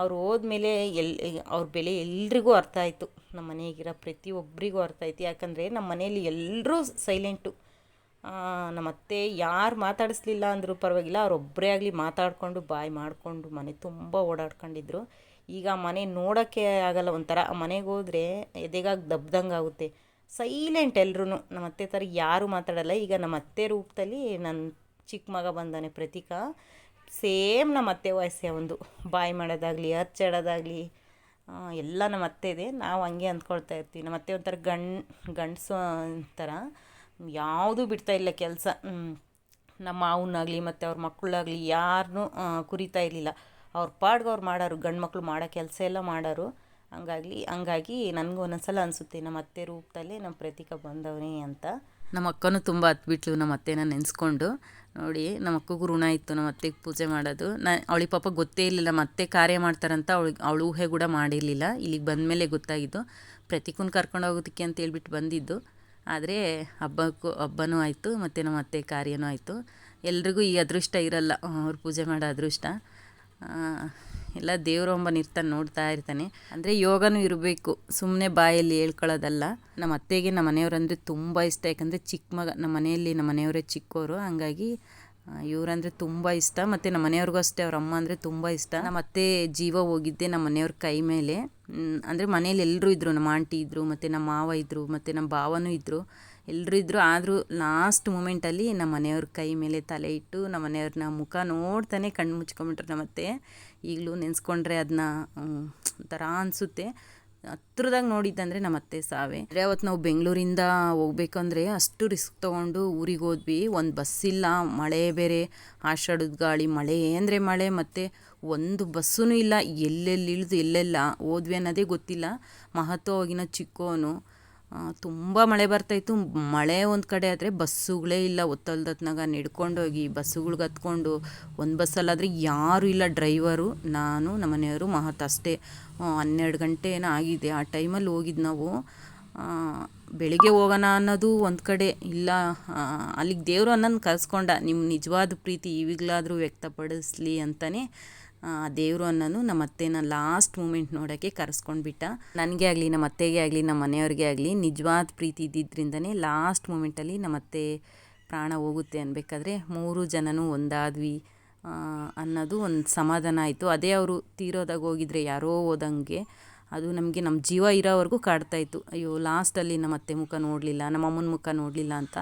Speaker 2: ಅವ್ರು ಹೋದ್ಮೇಲೆ ಎಲ್ಲಿ ಅವ್ರ ಬೆಲೆ ಎಲ್ರಿಗೂ ಅರ್ಥ ಆಯಿತು. ನಮ್ಮ ಮನೆಗಿರೋ ಪ್ರತಿಯೊಬ್ಬರಿಗೂ ಅರ್ಥ ಆಯ್ತು. ಯಾಕಂದರೆ ನಮ್ಮ ಮನೆಯಲ್ಲಿ ಎಲ್ಲರೂ ಸೈಲೆಂಟು. ನಮ್ಮ ಅತ್ತೆ ಯಾರು ಮಾತಾಡಿಸ್ಲಿಲ್ಲ ಅಂದರೂ ಪರವಾಗಿಲ್ಲ ಅವರೊಬ್ಬರೇ ಆಗಲಿ ಮಾತಾಡಿಕೊಂಡು, ಬಾಯಿ ಮಾಡಿಕೊಂಡು ಮನೆ ತುಂಬ ಓಡಾಡ್ಕೊಂಡಿದ್ರು. ಈಗ ಮನೆ ನೋಡೋಕ್ಕೆ ಆಗಲ್ಲ ಒಂಥರ. ಮನೆಗೆ ಹೋದರೆ ಎದೆಗಾಗಿ ದಬ್ದಂಗೆ ಆಗುತ್ತೆ. ಸೈಲೆಂಟ್ ಎಲ್ರೂ ನಮ್ಮ ಅತ್ತೆ ಥರ ಯಾರೂ ಮಾತಾಡಲ್ಲ. ಈಗ ನಮ್ಮ ಅತ್ತೆ ರೂಪದಲ್ಲಿ ನನ್ನ ಚಿಕ್ಕ ಮಗ ಬಂದಾನೆ ಪ್ರತೀಕ. ಸೇಮ್ ನಮ್ಮ ಅತ್ತೆ ವಯಸ್ಸೇ ಒಂದು. ಬಾಯಿ ಮಾಡೋದಾಗಲಿ ಹಚ್ಚಾಡೋದಾಗಲಿ ಎಲ್ಲ ನಮ್ಮ ಅತ್ತೆದೆ. ನಾವು ಹಂಗೆ ಅಂದ್ಕೊಳ್ತಾ ಇರ್ತೀವಿ. ನಮ್ಮ ಅತ್ತೆ ಒಂಥರ ಗಂಡ್, ಗಂಡಸು ಒಂಥರ ಯಾವುದೂ ಬಿಡ್ತಾ ಇಲ್ಲ ಕೆಲಸ. ನಮ್ಮ ಮಾವನಾಗಲಿ ಮತ್ತು ಅವ್ರ ಮಕ್ಕಳಾಗಲಿ ಯಾರನ್ನೂ ಕುರಿತಾ ಇರಲಿಲ್ಲ. ಅವ್ರ ಪಾಡ್ಗೆ ಅವ್ರು ಮಾಡೋರು, ಗಂಡು ಮಕ್ಕಳು ಮಾಡೋ ಕೆಲಸ ಎಲ್ಲ ಮಾಡೋರು. ಹಂಗಾಗಿ ಹಂಗಾಗಿ ನನಗೂ ಒಂದೊಂದ್ಸಲ ಅನಿಸುತ್ತೆ. ನಮ್ಮ ಅತ್ತೆ ರೂಪದಲ್ಲೇ ನಮ್ಮ ಪ್ರತೀಕ ಬಂದವನೇ ಅಂತ.
Speaker 1: ನಮ್ಮ ಅಕ್ಕನೂ ತುಂಬ ಹತ್ಬಿಟ್ಲು ನಮ್ಮ ಅತ್ತೆನ ನೆನೆಸ್ಕೊಂಡು. ನೋಡಿ, ನಮ್ಮ ಅಕ್ಕಗೂ ಋಣ ಇತ್ತು, ನಮ್ಮ ಅತ್ತೆಗೆ ಪೂಜೆ ಮಾಡೋದು. ನಾ ಅವಳಿಗೆ ಪಾಪ ಗೊತ್ತೇ ಇರಲಿಲ್ಲ, ನಮ್ಮ ಅತ್ತೆ ಕಾರ್ಯ ಮಾಡ್ತಾರಂತ ಅವಳಿಗೆ, ಅವಳು ಊಹೆ ಕೂಡ ಮಾಡಿರಲಿಲ್ಲ. ಇಲ್ಲಿಗೆ ಬಂದಮೇಲೆ ಗೊತ್ತಾಗಿದ್ದು ಪ್ರತಿಕೂನ್ ಕರ್ಕೊಂಡು ಹೋಗೋದಕ್ಕೆ ಅಂತ ಹೇಳ್ಬಿಟ್ಟು ಬಂದಿದ್ದು. ಆದರೆ, ಹಬ್ಬಕ್ಕೂ, ಹಬ್ಬನೂ ಆಯಿತು, ಮತ್ತು ನಮ್ಮ ಅತ್ತೆ ಕಾರ್ಯನೂ ಆಯಿತು. ಎಲ್ರಿಗೂ ಈ ಅದೃಷ್ಟ ಇರಲ್ಲ, ಅವ್ರು ಪೂಜೆ ಮಾಡೋ ಅದೃಷ್ಟ. ಎಲ್ಲ ದೇವರೊಬ್ಬನ ಇರ್ತಾನೆ ನೋಡ್ತಾ ಇರ್ತಾನೆ. ಅಂದರೆ ಯೋಗನೂ ಇರಬೇಕು. ಸುಮ್ಮನೆ ಬಾಯಲ್ಲಿ ಹೇಳ್ಕೊಳ್ಳೋದಲ್ಲ. ನಮ್ಮ ಅತ್ತೆಗೆ ನಮ್ಮ ಮನೆಯವರಂದರೆ ತುಂಬ ಇಷ್ಟ. ಯಾಕಂದರೆ ಚಿಕ್ಕ ಮಗ, ನಮ್ಮ ಮನೆಯಲ್ಲಿ ನಮ್ಮ ಮನೆಯವರೇ ಚಿಕ್ಕವರು ಹಂಗಾಗಿ ಇವ್ರಂದ್ರೆ ತುಂಬ ಇಷ್ಟ. ಮತ್ತು ನಮ್ಮ ಮನೆಯವ್ರಿಗೂ ಅಷ್ಟೇ, ಅವ್ರ ಅಮ್ಮ ಅಂದರೆ ತುಂಬ ಇಷ್ಟ. ನಮ್ಮ ಅತ್ತೆ ಜೀವ ಹೋಗಿದ್ದೆ ನಮ್ಮ ಮನೆಯವ್ರ ಕೈ ಮೇಲೆ. ಅಂದರೆ ಮನೇಲಿ ಎಲ್ಲರೂ ಇದ್ದರು ನಮ್ಮ ಆಂಟಿ ಇದ್ದರು ಮತ್ತು ನಮ್ಮ ಮಾವ ಇದ್ದರು ಮತ್ತು ನಮ್ಮ ಭಾವನೂ ಇದ್ದರು ಎಲ್ಲರೂ ಇದ್ದರು ಆದರೂ ಲಾಸ್ಟ್ ಮೂಮೆಂಟಲ್ಲಿ ನಮ್ಮ ಮನೆಯವ್ರ ಕೈ ಮೇಲೆ ತಲೆ ಇಟ್ಟು ನಮ್ಮ ಮನೆಯವ್ರನ್ನ ಮುಖ ನೋಡ್ತಾನೆ ಕಣ್ಣು ಮುಚ್ಕೊಂಬಿಟ್ರು ನಮ್ಮತ್ತೆ. ಈಗಲೂ ನೆನೆಸ್ಕೊಂಡ್ರೆ ಅದನ್ನ ಒಂಥರ ಅನಿಸುತ್ತೆ. ಹತ್ರದಾಗ ನೋಡಿದ್ದಂದರೆ ನಮ್ಮ ಅತ್ತೆ ಸಾವೆ. ಅಂದರೆ ಅವತ್ತು ನಾವು ಬೆಂಗಳೂರಿಂದ ಹೋಗ್ಬೇಕಂದ್ರೆ ಅಷ್ಟು ರಿಸ್ಕ್ ತೊಗೊಂಡು ಊರಿಗೆ ಹೋದ್ವಿ. ಒಂದು ಬಸ್ ಇಲ್ಲ, ಮಳೆ ಬೇರೆ, ಆಷಾಢದ ಗಾಳಿ, ಮಳೆ ಅಂದರೆ ಮಳೆ, ಮತ್ತು ಒಂದು ಬಸ್ಸೂ ಇಲ್ಲ. ಎಲ್ಲೆಲ್ಲಿ ಇಳಿದು ಎಲ್ಲೆಲ್ಲ ಹೋದ್ವಿ ಅನ್ನೋದೇ ಗೊತ್ತಿಲ್ಲ. ಮಹತ್ವವಾಗಿನ ಚಿಕ್ಕೋನು. ತುಂಬ ಮಳೆ ಬರ್ತಾಯಿತ್ತು. ಮಳೆ ಒಂದು ಕಡೆ ಆದರೆ ಬಸ್ಸುಗಳೇ ಇಲ್ಲ. ಒತ್ತಲ್ದತ್ನಾಗ ನಡ್ಕೊಂಡೋಗಿ ಬಸ್ಸುಗಳ್ಗೆ ಹತ್ಕೊಂಡು ಒಂದು ಬಸ್ಸಲ್ಲಾದರೆ ಯಾರೂ ಇಲ್ಲ ಡ್ರೈವರು, ನಾನು, ನಮ್ಮ ಮನೆಯವರು ಮಹತ್ ಅಷ್ಟೇ. ಹನ್ನೆರಡು ಗಂಟೆ ಏನೋ ಆಗಿದೆ. ಆ ಟೈಮಲ್ಲಿ ಹೋಗಿದ್ದು ನಾವು. ಬೆಳಿಗ್ಗೆ ಹೋಗೋಣ ಅನ್ನೋದು ಒಂದು ಕಡೆ ಇಲ್ಲ. ಅಲ್ಲಿಗೆ ದೇವರು ಅನ್ನೋದು ಕರೆಸ್ಕೊಂಡ. ನಿಮ್ಮ ನಿಜವಾದ ಪ್ರೀತಿ ಈಗಲಾದರೂ ವ್ಯಕ್ತಪಡಿಸ್ಲಿ ಅಂತಲೇ ಆ, ದೇವರು ಅನ್ನೋನು ನಮ್ಮ ಅತ್ತೆನ ಲಾಸ್ಟ್ ಮೂಮೆಂಟ್ ನೋಡೋಕ್ಕೆ ಕರೆಸ್ಕೊಂಡ್ಬಿಟ್ಟ ನನಗೆ ಆಗಲಿ, ನಮ್ಮ ಅತ್ತೆಗೆ ಆಗಲಿ, ನಮ್ಮ ಮನೆಯವ್ರಿಗೆ ಆಗಲಿ ನಿಜವಾದ ಪ್ರೀತಿ ಇದ್ದಿದ್ದರಿಂದನೇ ಲಾಸ್ಟ್ ಮೂಮೆಂಟಲ್ಲಿ ನಮ್ಮ ಅತ್ತೆ ಪ್ರಾಣ ಹೋಗುತ್ತೆ ಅನ್ಬೇಕಾದ್ರೆ ಮೂರು ಜನನೂ ಒಂದಾದ್ವಿ ಅನ್ನೋದು ಒಂದು ಸಮಾಧಾನ ಆಯಿತು. ಅದೇ ಅವರು ತೀರೋದಾಗ ಹೋಗಿದ್ರೆ ಯಾರೋ ಹೋದಂಗೆ ಅದು ನಮಗೆ ನಮ್ಮ ಜೀವ ಇರೋವರೆಗೂ ಕಾಡ್ತಾಯಿತ್ತು ಅಯ್ಯೋ, ಲಾಸ್ಟಲ್ಲಿ ನಮ್ಮ ಅತ್ತೆ ಮುಖ ನೋಡಲಿಲ್ಲ, ನಮ್ಮ ಅಮ್ಮನ ಮುಖ ನೋಡಲಿಲ್ಲ ಅಂತ.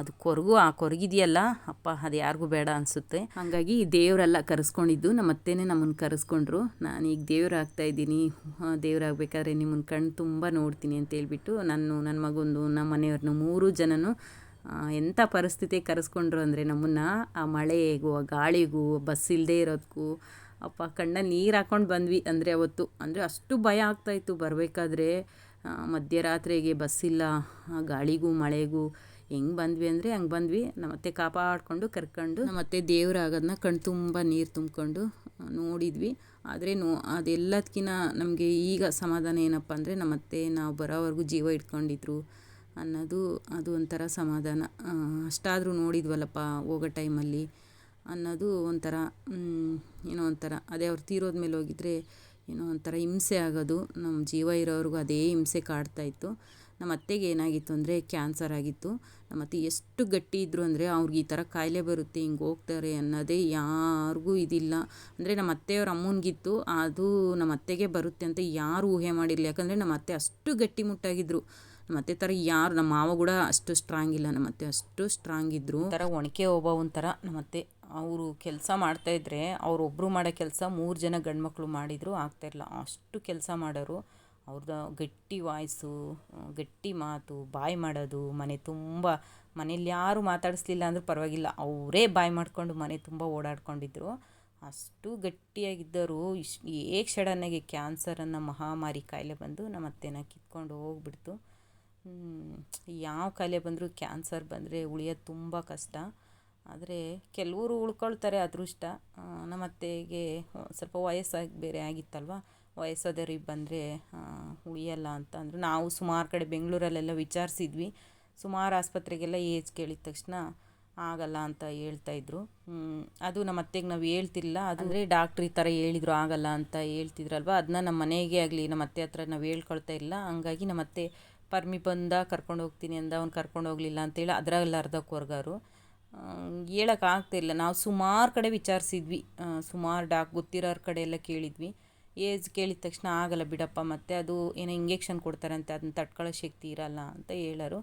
Speaker 1: ಅದು ಕೊರಗು, ಆ ಕೊರಗಿದೆಯಲ್ಲ, ಅಪ್ಪ, ಅದು ಯಾರಿಗೂ ಬೇಡ ಅನಿಸುತ್ತೆ. ಹಾಗಾಗಿ ದೇವರೆಲ್ಲ ಕರೆಸ್ಕೊಂಡಿದ್ದು, ನಮ್ಮ ಅತ್ತೆನೇ ನಮ್ಮನ್ನು ಕರೆಸ್ಕೊಂಡ್ರು. ನಾನು ಈಗ ದೇವ್ರು ಆಗ್ತಾ ಇದ್ದೀನಿ ದೇವರಾಗಬೇಕಾದ್ರೆ ನಿಮ್ಮನ್ನು ಕಣ್ಣು ತುಂಬ ನೋಡ್ತೀನಿ ಅಂತ ಹೇಳ್ಬಿಟ್ಟು ನಾನು, ನನ್ನ ಮಗೊಂದು, ನಮ್ಮ ಮನೆಯವ್ರನ್ನ ಮೂರು ಜನನು ಎಂಥ ಪರಿಸ್ಥಿತಿ ಕರೆಸ್ಕೊಂಡ್ರು ಅಂದರೆ ನಮ್ಮನ್ನು ಆ ಮಳೆಗೂ, ಆ ಗಾಳಿಗೂ, ಬಸ್ ಇಲ್ಲದೆ ಇರೋದಕ್ಕೂ ಅಪ್ಪ, ಕಣ್ಣ ನೀರು ಹಾಕ್ಕೊಂಡು ಬಂದ್ವಿ ಅಂದರೆ ಅವತ್ತು. ಅಂದರೆ ಅಷ್ಟು ಭಯ ಆಗ್ತಾಯಿತ್ತು ಬರಬೇಕಾದ್ರೆ. ಮಧ್ಯರಾತ್ರಿಗೆ ಬಸ್ ಇಲ್ಲ ಗಾಳಿಗೂ ಮಳೆಗೂ. ಹೆಂಗೆ ಬಂದ್ವಿ ಅಂದರೆ ಹಂಗೆ ಬಂದ್ವಿ. ನಮ್ಮತ್ತೆ ಕಾಪಾಡಿಕೊಂಡು ಕರ್ಕೊಂಡು ನಮ್ಮತ್ತೆ ದೇವರಾಗೋದನ್ನ ಕಣ್ಣು ತುಂಬ ನೀರು ತುಂಬಿಕೊಂಡು ನೋಡಿದ್ವಿ. ಆದರೆ ನೋ ಅದೆಲ್ಲದಕ್ಕಿಂತ ನಮಗೆ ಈಗ ಸಮಾಧಾನ ಏನಪ್ಪ ಅಂದರೆ ನಮ್ಮತ್ತೆ ನಾವು ಬರೋವರೆಗೂ ಜೀವ ಇಟ್ಕೊಂಡಿದ್ರು ಅನ್ನೋದು, ಅದು ಒಂಥರ ಸಮಾಧಾನ. ಅಷ್ಟಾದರೂ ನೋಡಿದ್ವಲ್ಲಪ್ಪ ಹೋಗೋ ಟೈಮಲ್ಲಿ. ಅನ್ನೋದು ಒಂಥರ ಏನೋ ಒಂಥರ. ಅದೇ ಅವ್ರು ತೀರೋದ ಮೇಲೆ ಹೋಗಿದ್ರೆ ಏನೋ ಒಂಥರ ಹಿಂಸೆ ಆಗೋದು. ನಮ್ಮ ಜೀವ ಇರೋವ್ರಿಗೂ ಅದೇ ಹಿಂಸೆ ಕಾಡ್ತಾಯಿತ್ತು ನಮ್ಮ ಅತ್ತೆಗೆ ಏನಾಗಿತ್ತು ಅಂದರೆ ಕ್ಯಾನ್ಸರ್ ಆಗಿತ್ತು. ನಮ್ಮ ಅತ್ತೆ ಎಷ್ಟು ಗಟ್ಟಿ ಇದ್ದರು ಅಂದರೆ ಅವ್ರಿಗೆ ಈ ಥರ ಕಾಯಿಲೆ ಬರುತ್ತೆ, ಹಿಂಗೆ ಹೋಗ್ತಾರೆ ಅನ್ನೋದೇ ಯಾರಿಗೂ ಇದಿಲ್ಲ. ಅಂದರೆ ನಮ್ಮ ಅತ್ತೆಯವ್ರ ಅಮ್ಮನಿಗಿತ್ತು, ಅದು ನಮ್ಮ ಅತ್ತೆಗೆ ಬರುತ್ತೆ ಅಂತ ಯಾರು ಊಹೆ ಮಾಡಿರಲಿಲ್ಲ. ಯಾಕಂದರೆ ನಮ್ಮ ಅತ್ತೆ ಅಷ್ಟು ಗಟ್ಟಿಮುಟ್ಟಾಗಿದ್ದರು ನಮ್ಮ ಅತ್ತೆ ಥರ ಯಾರು, ನಮ್ಮ ಮಾವ ಕೂಡ ಅಷ್ಟು ಸ್ಟ್ರಾಂಗ್ ಇಲ್ಲ. ನಮ್ಮ ಅತ್ತೆ ಅಷ್ಟು ಸ್ಟ್ರಾಂಗ್ ಇದ್ದರು ಥರ ಒಣಕೆ ಒಬ್ಬ ಒಂಥರ ನಮ್ಮ ಅತ್ತೆ. ಅವರು ಕೆಲಸ ಮಾಡ್ತಾಯಿದ್ರೆ ಅವರೊಬ್ಬರು ಮಾಡೋ ಕೆಲಸ ಮೂರು ಜನ ಗಂಡು ಮಕ್ಕಳು ಮಾಡಿದರೂ ಆಗ್ತಾಯಿರಲ್ಲ ಅಷ್ಟು ಕೆಲಸ ಮಾಡೋರು. ಅವ್ರದ್ದು ಗಟ್ಟಿ ವಾಯ್ಸು, ಗಟ್ಟಿ ಮಾತು, ಬಾಯಿ ಮಾಡೋದು, ಮನೆ ತುಂಬ, ಮನೇಲಿ ಯಾರು ಮಾತಾಡಿಸ್ಲಿಲ್ಲ ಅಂದರೂ ಪರವಾಗಿಲ್ಲ. ಅವರೇ ಬಾಯಿ ಮಾಡಿಕೊಂಡು ಮನೆ ತುಂಬ ಓಡಾಡ್ಕೊಂಡಿದ್ರು. ಅಷ್ಟು ಗಟ್ಟಿಯಾಗಿದ್ದರು ಇಷ್ಟು ಏಕ್ ಸಡನ್ನಾಗಿ ಕ್ಯಾನ್ಸರ್ ಅನ್ನೋ ಮಹಾಮಾರಿ ಕಾಯಿಲೆ ಬಂದು ನಮ್ಮ ಅತ್ತೆನ ಕಿತ್ಕೊಂಡು ಹೋಗ್ಬಿಡ್ತು. ಯಾವ ಕಾಯಿಲೆ ಬಂದರೂ ಕ್ಯಾನ್ಸರ್ ಬಂದರೆ ಉಳಿಯೋದು ತುಂಬ ಕಷ್ಟ. ಆದರೆ ಕೆಲವರು ಉಳ್ಕೊಳ್ತಾರೆ ಅದೃಷ್ಟ. ನಮ್ಮ ಅತ್ತೆಗೆ ಸ್ವಲ್ಪ ವಯಸ್ಸಾಗಿ ಬೇರೆ ಆಗಿತ್ತಲ್ವ? ವಯಸ್ಸಾದವ್ರಿಗೆ ಬಂದರೆ ಉಳಿಯಲ್ಲ ಅಂತ ಅಂದರು. ನಾವು ಸುಮಾರು ಕಡೆ ಬೆಂಗಳೂರಲ್ಲೆಲ್ಲ ವಿಚಾರಿಸಿದ್ವಿ. ಸುಮಾರು ಆಸ್ಪತ್ರೆಗೆಲ್ಲ ಏಜ್ ಕೇಳಿದ ತಕ್ಷಣ ಆಗಲ್ಲ ಅಂತ ಹೇಳ್ತಾಯಿದ್ರು ಅದು ನಮ್ಮ ಅತ್ತೆಗೆ ನಾವು ಹೇಳ್ತಿಲ್ಲ ಅದಂದರೆ ಡಾಕ್ಟ್ರ್ ಈ ಥರ ಹೇಳಿದ್ರು, ಆಗಲ್ಲ ಅಂತ ಹೇಳ್ತಿದ್ರಲ್ವ? ಅದನ್ನ ನಮ್ಮ ಮನೆಗೆ ಆಗಲಿ, ನಮ್ಮ ಅತ್ತೆ ಹತ್ರ ನಾವು ಹೇಳ್ಕೊಳ್ತಾ ಇಲ್ಲ. ಹಂಗಾಗಿ ನಮ್ಮ ಅತ್ತೆ, ಪರ್ಮಿ ಬಂದ ಕರ್ಕೊಂಡು ಹೋಗ್ತೀನಿ ಅಂದ, ಅವ್ನು ಕರ್ಕೊಂಡು ಹೋಗಲಿಲ್ಲ ಅಂತೇಳಿ ಅದರಲ್ಲಿ ಅರ್ಧಕ್ಕೆ ಹೊರ್ಗಾರು ಹೇಳೋಕೆ ನಾವು ಸುಮಾರು ಕಡೆ ವಿಚಾರಿಸಿದ್ವಿ. ಸುಮಾರು ಡಾಕ್ ಗೊತ್ತಿರೋರ ಕಡೆ ಎಲ್ಲ ಕೇಳಿದ್ವಿ. ಏಜ್ ಕೇಳಿದ ತಕ್ಷಣ ಆಗಲ್ಲ ಬಿಡಪ್ಪ, ಮತ್ತು ಅದು ಏನೋ ಇಂಜೆಕ್ಷನ್ ಕೊಡ್ತಾರಂತೆ, ಅದನ್ನ ತಡ್ಕೊಳ್ಳೋ ಶಕ್ತಿ ಇರಲ್ಲ ಅಂತ ಹೇಳೋರು.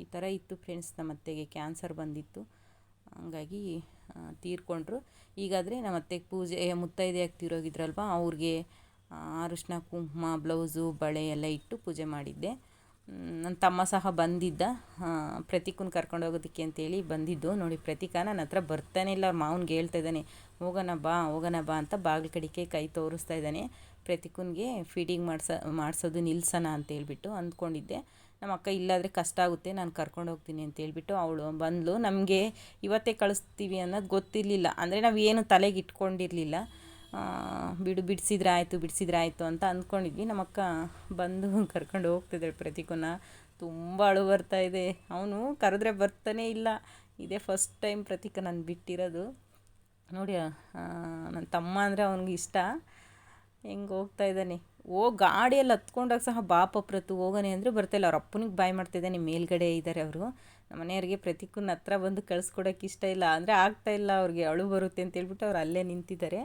Speaker 1: ಈ ಥರ ಇತ್ತು ಫ್ರೆಂಡ್ಸ್, ನಮ್ಮ ಅತ್ತೆಗೆ ಕ್ಯಾನ್ಸರ್ ಬಂದಿತ್ತು. ಹಂಗಾಗಿ ತೀರ್ಕೊಂಡ್ರು. ಈಗಾದರೆ ನಮ್ಮ ಅತ್ತೆಗೆ ಪೂಜೆ ಮುತ್ತೈದೆಯಾಗಿ ತೀರೋಗಿದ್ರಲ್ವ, ಅವ್ರಿಗೆ ಅರಿಶಿನ, ಕುಂಕುಮ, ಬ್ಲೌಸು, ಬಳೆ ಎಲ್ಲ ಇಟ್ಟು ಪೂಜೆ ಮಾಡಿದ್ದೆ. ನನ್ನ ತಮ್ಮ ಸಹ ಬಂದಿದ್ದ. ಪ್ರತೀಕನ ಕರ್ಕೊಂಡು ಹೋಗೋದಕ್ಕೆ ಅಂತೇಳಿ ಬಂದಿದ್ದು. ನೋಡಿ, ಪ್ರತೀಕ ನನ್ನ ಹತ್ರ ಬರ್ತಾನೆ ಇಲ್ಲ. ಅವ್ರ ಮಾವನಿಗೆ ಹೇಳ್ತಾ ಇದ್ದಾನೆ. ಹೋಗೋಣ ಬಾ ಹೋಗೋಣ ಬಾ ಅಂತ ಬಾಗಿಲು ಕಡಿಕೆ ಕೈ ತೋರಿಸ್ತಾ ಇದ್ದಾನೆ. ಪ್ರತೀಕನಿಗೆ ಫೀಡಿಂಗ್ ಮಾಡ್ಸ, ಮಾಡಿಸೋದು ನಿಲ್ಸೋಣ ಅಂತ ಹೇಳ್ಬಿಟ್ಟು ಅಂದ್ಕೊಂಡಿದ್ದೆ. ನಮ್ಮ ಅಕ್ಕ ಇಲ್ಲಾದರೆ ಕಷ್ಟ ಆಗುತ್ತೆ, ನಾನು ಕರ್ಕೊಂಡು ಹೋಗ್ತೀನಿ ಅಂತ ಹೇಳ್ಬಿಟ್ಟು ಅವಳು ಬಂದಳು ನಮಗೆ ಇವತ್ತೇ ಕಳಿಸ್ತೀವಿ ಅನ್ನೋದು ಗೊತ್ತಿರಲಿಲ್ಲ. ಅಂದರೆ ನಾವು ಏನು ತಲೆಗೆ ಇಟ್ಕೊಂಡಿರಲಿಲ್ಲ. ಬಿಡು ಬಿಡಿಸಿದ್ರೆ ಆಯಿತು ಬಿಡಿಸಿದ್ರೆ ಆಯಿತು ಅಂತ ಅಂದ್ಕೊಂಡಿದ್ವಿ. ನಮ್ಮ ಅಕ್ಕ ಬಂದು ಕರ್ಕೊಂಡು ಹೋಗ್ತಿದ್ದಾಳೆ ಪ್ರತೀಕನ. ತುಂಬ ಅಳು ಬರ್ತಾ ಇದೆ. ಅವನು ಕರೆದ್ರೆ ಬರ್ತಾನೆ ಇಲ್ಲ. ಇದೇ ಫಸ್ಟ್ ಟೈಮ್ ಪ್ರತೀಕ ನಾನು ಬಿಟ್ಟಿರೋದು. ನೋಡಿ ನನ್ನ ತಮ್ಮ ಅಂದರೆ ಅವನಿಗೆ ಇಷ್ಟ. ಹೆಂಗೆ ಹೋಗ್ತಾ ಇದ್ದಾನೆ. ಓ, ಗಾಡಿಯಲ್ಲಿ ಹತ್ಕೊಂಡಾಗ ಸಹ ಬಾಪ ಪ್ರತು ಹೋಗನೆ ಅಂದರೆ ಬರ್ತಾಯಿಲ್ಲ ಅವ್ರ ಅಪ್ಪನಿಗೆ ಬಾಯ್ ಮಾಡ್ತಿದ್ದಾನೆ ಮೇಲ್ಗಡೆ ಇದ್ದಾರೆ ಅವರು. ನಮ್ಮ ಮನೆಯವ್ರಿಗೆ ಪ್ರತೀಕನ ಹತ್ರ ಬಂದು ಕಳಿಸ್ಕೊಡೋಕೆ ಇಷ್ಟ ಇಲ್ಲ. ಅಂದರೆ ಇಲ್ಲ ಅವ್ರಿಗೆ ಅಳು ಬರುತ್ತೆ ಅಂತ ಹೇಳ್ಬಿಟ್ಟು ಅವ್ರು ಅಲ್ಲೇ ನಿಂತಿದ್ದಾರೆ.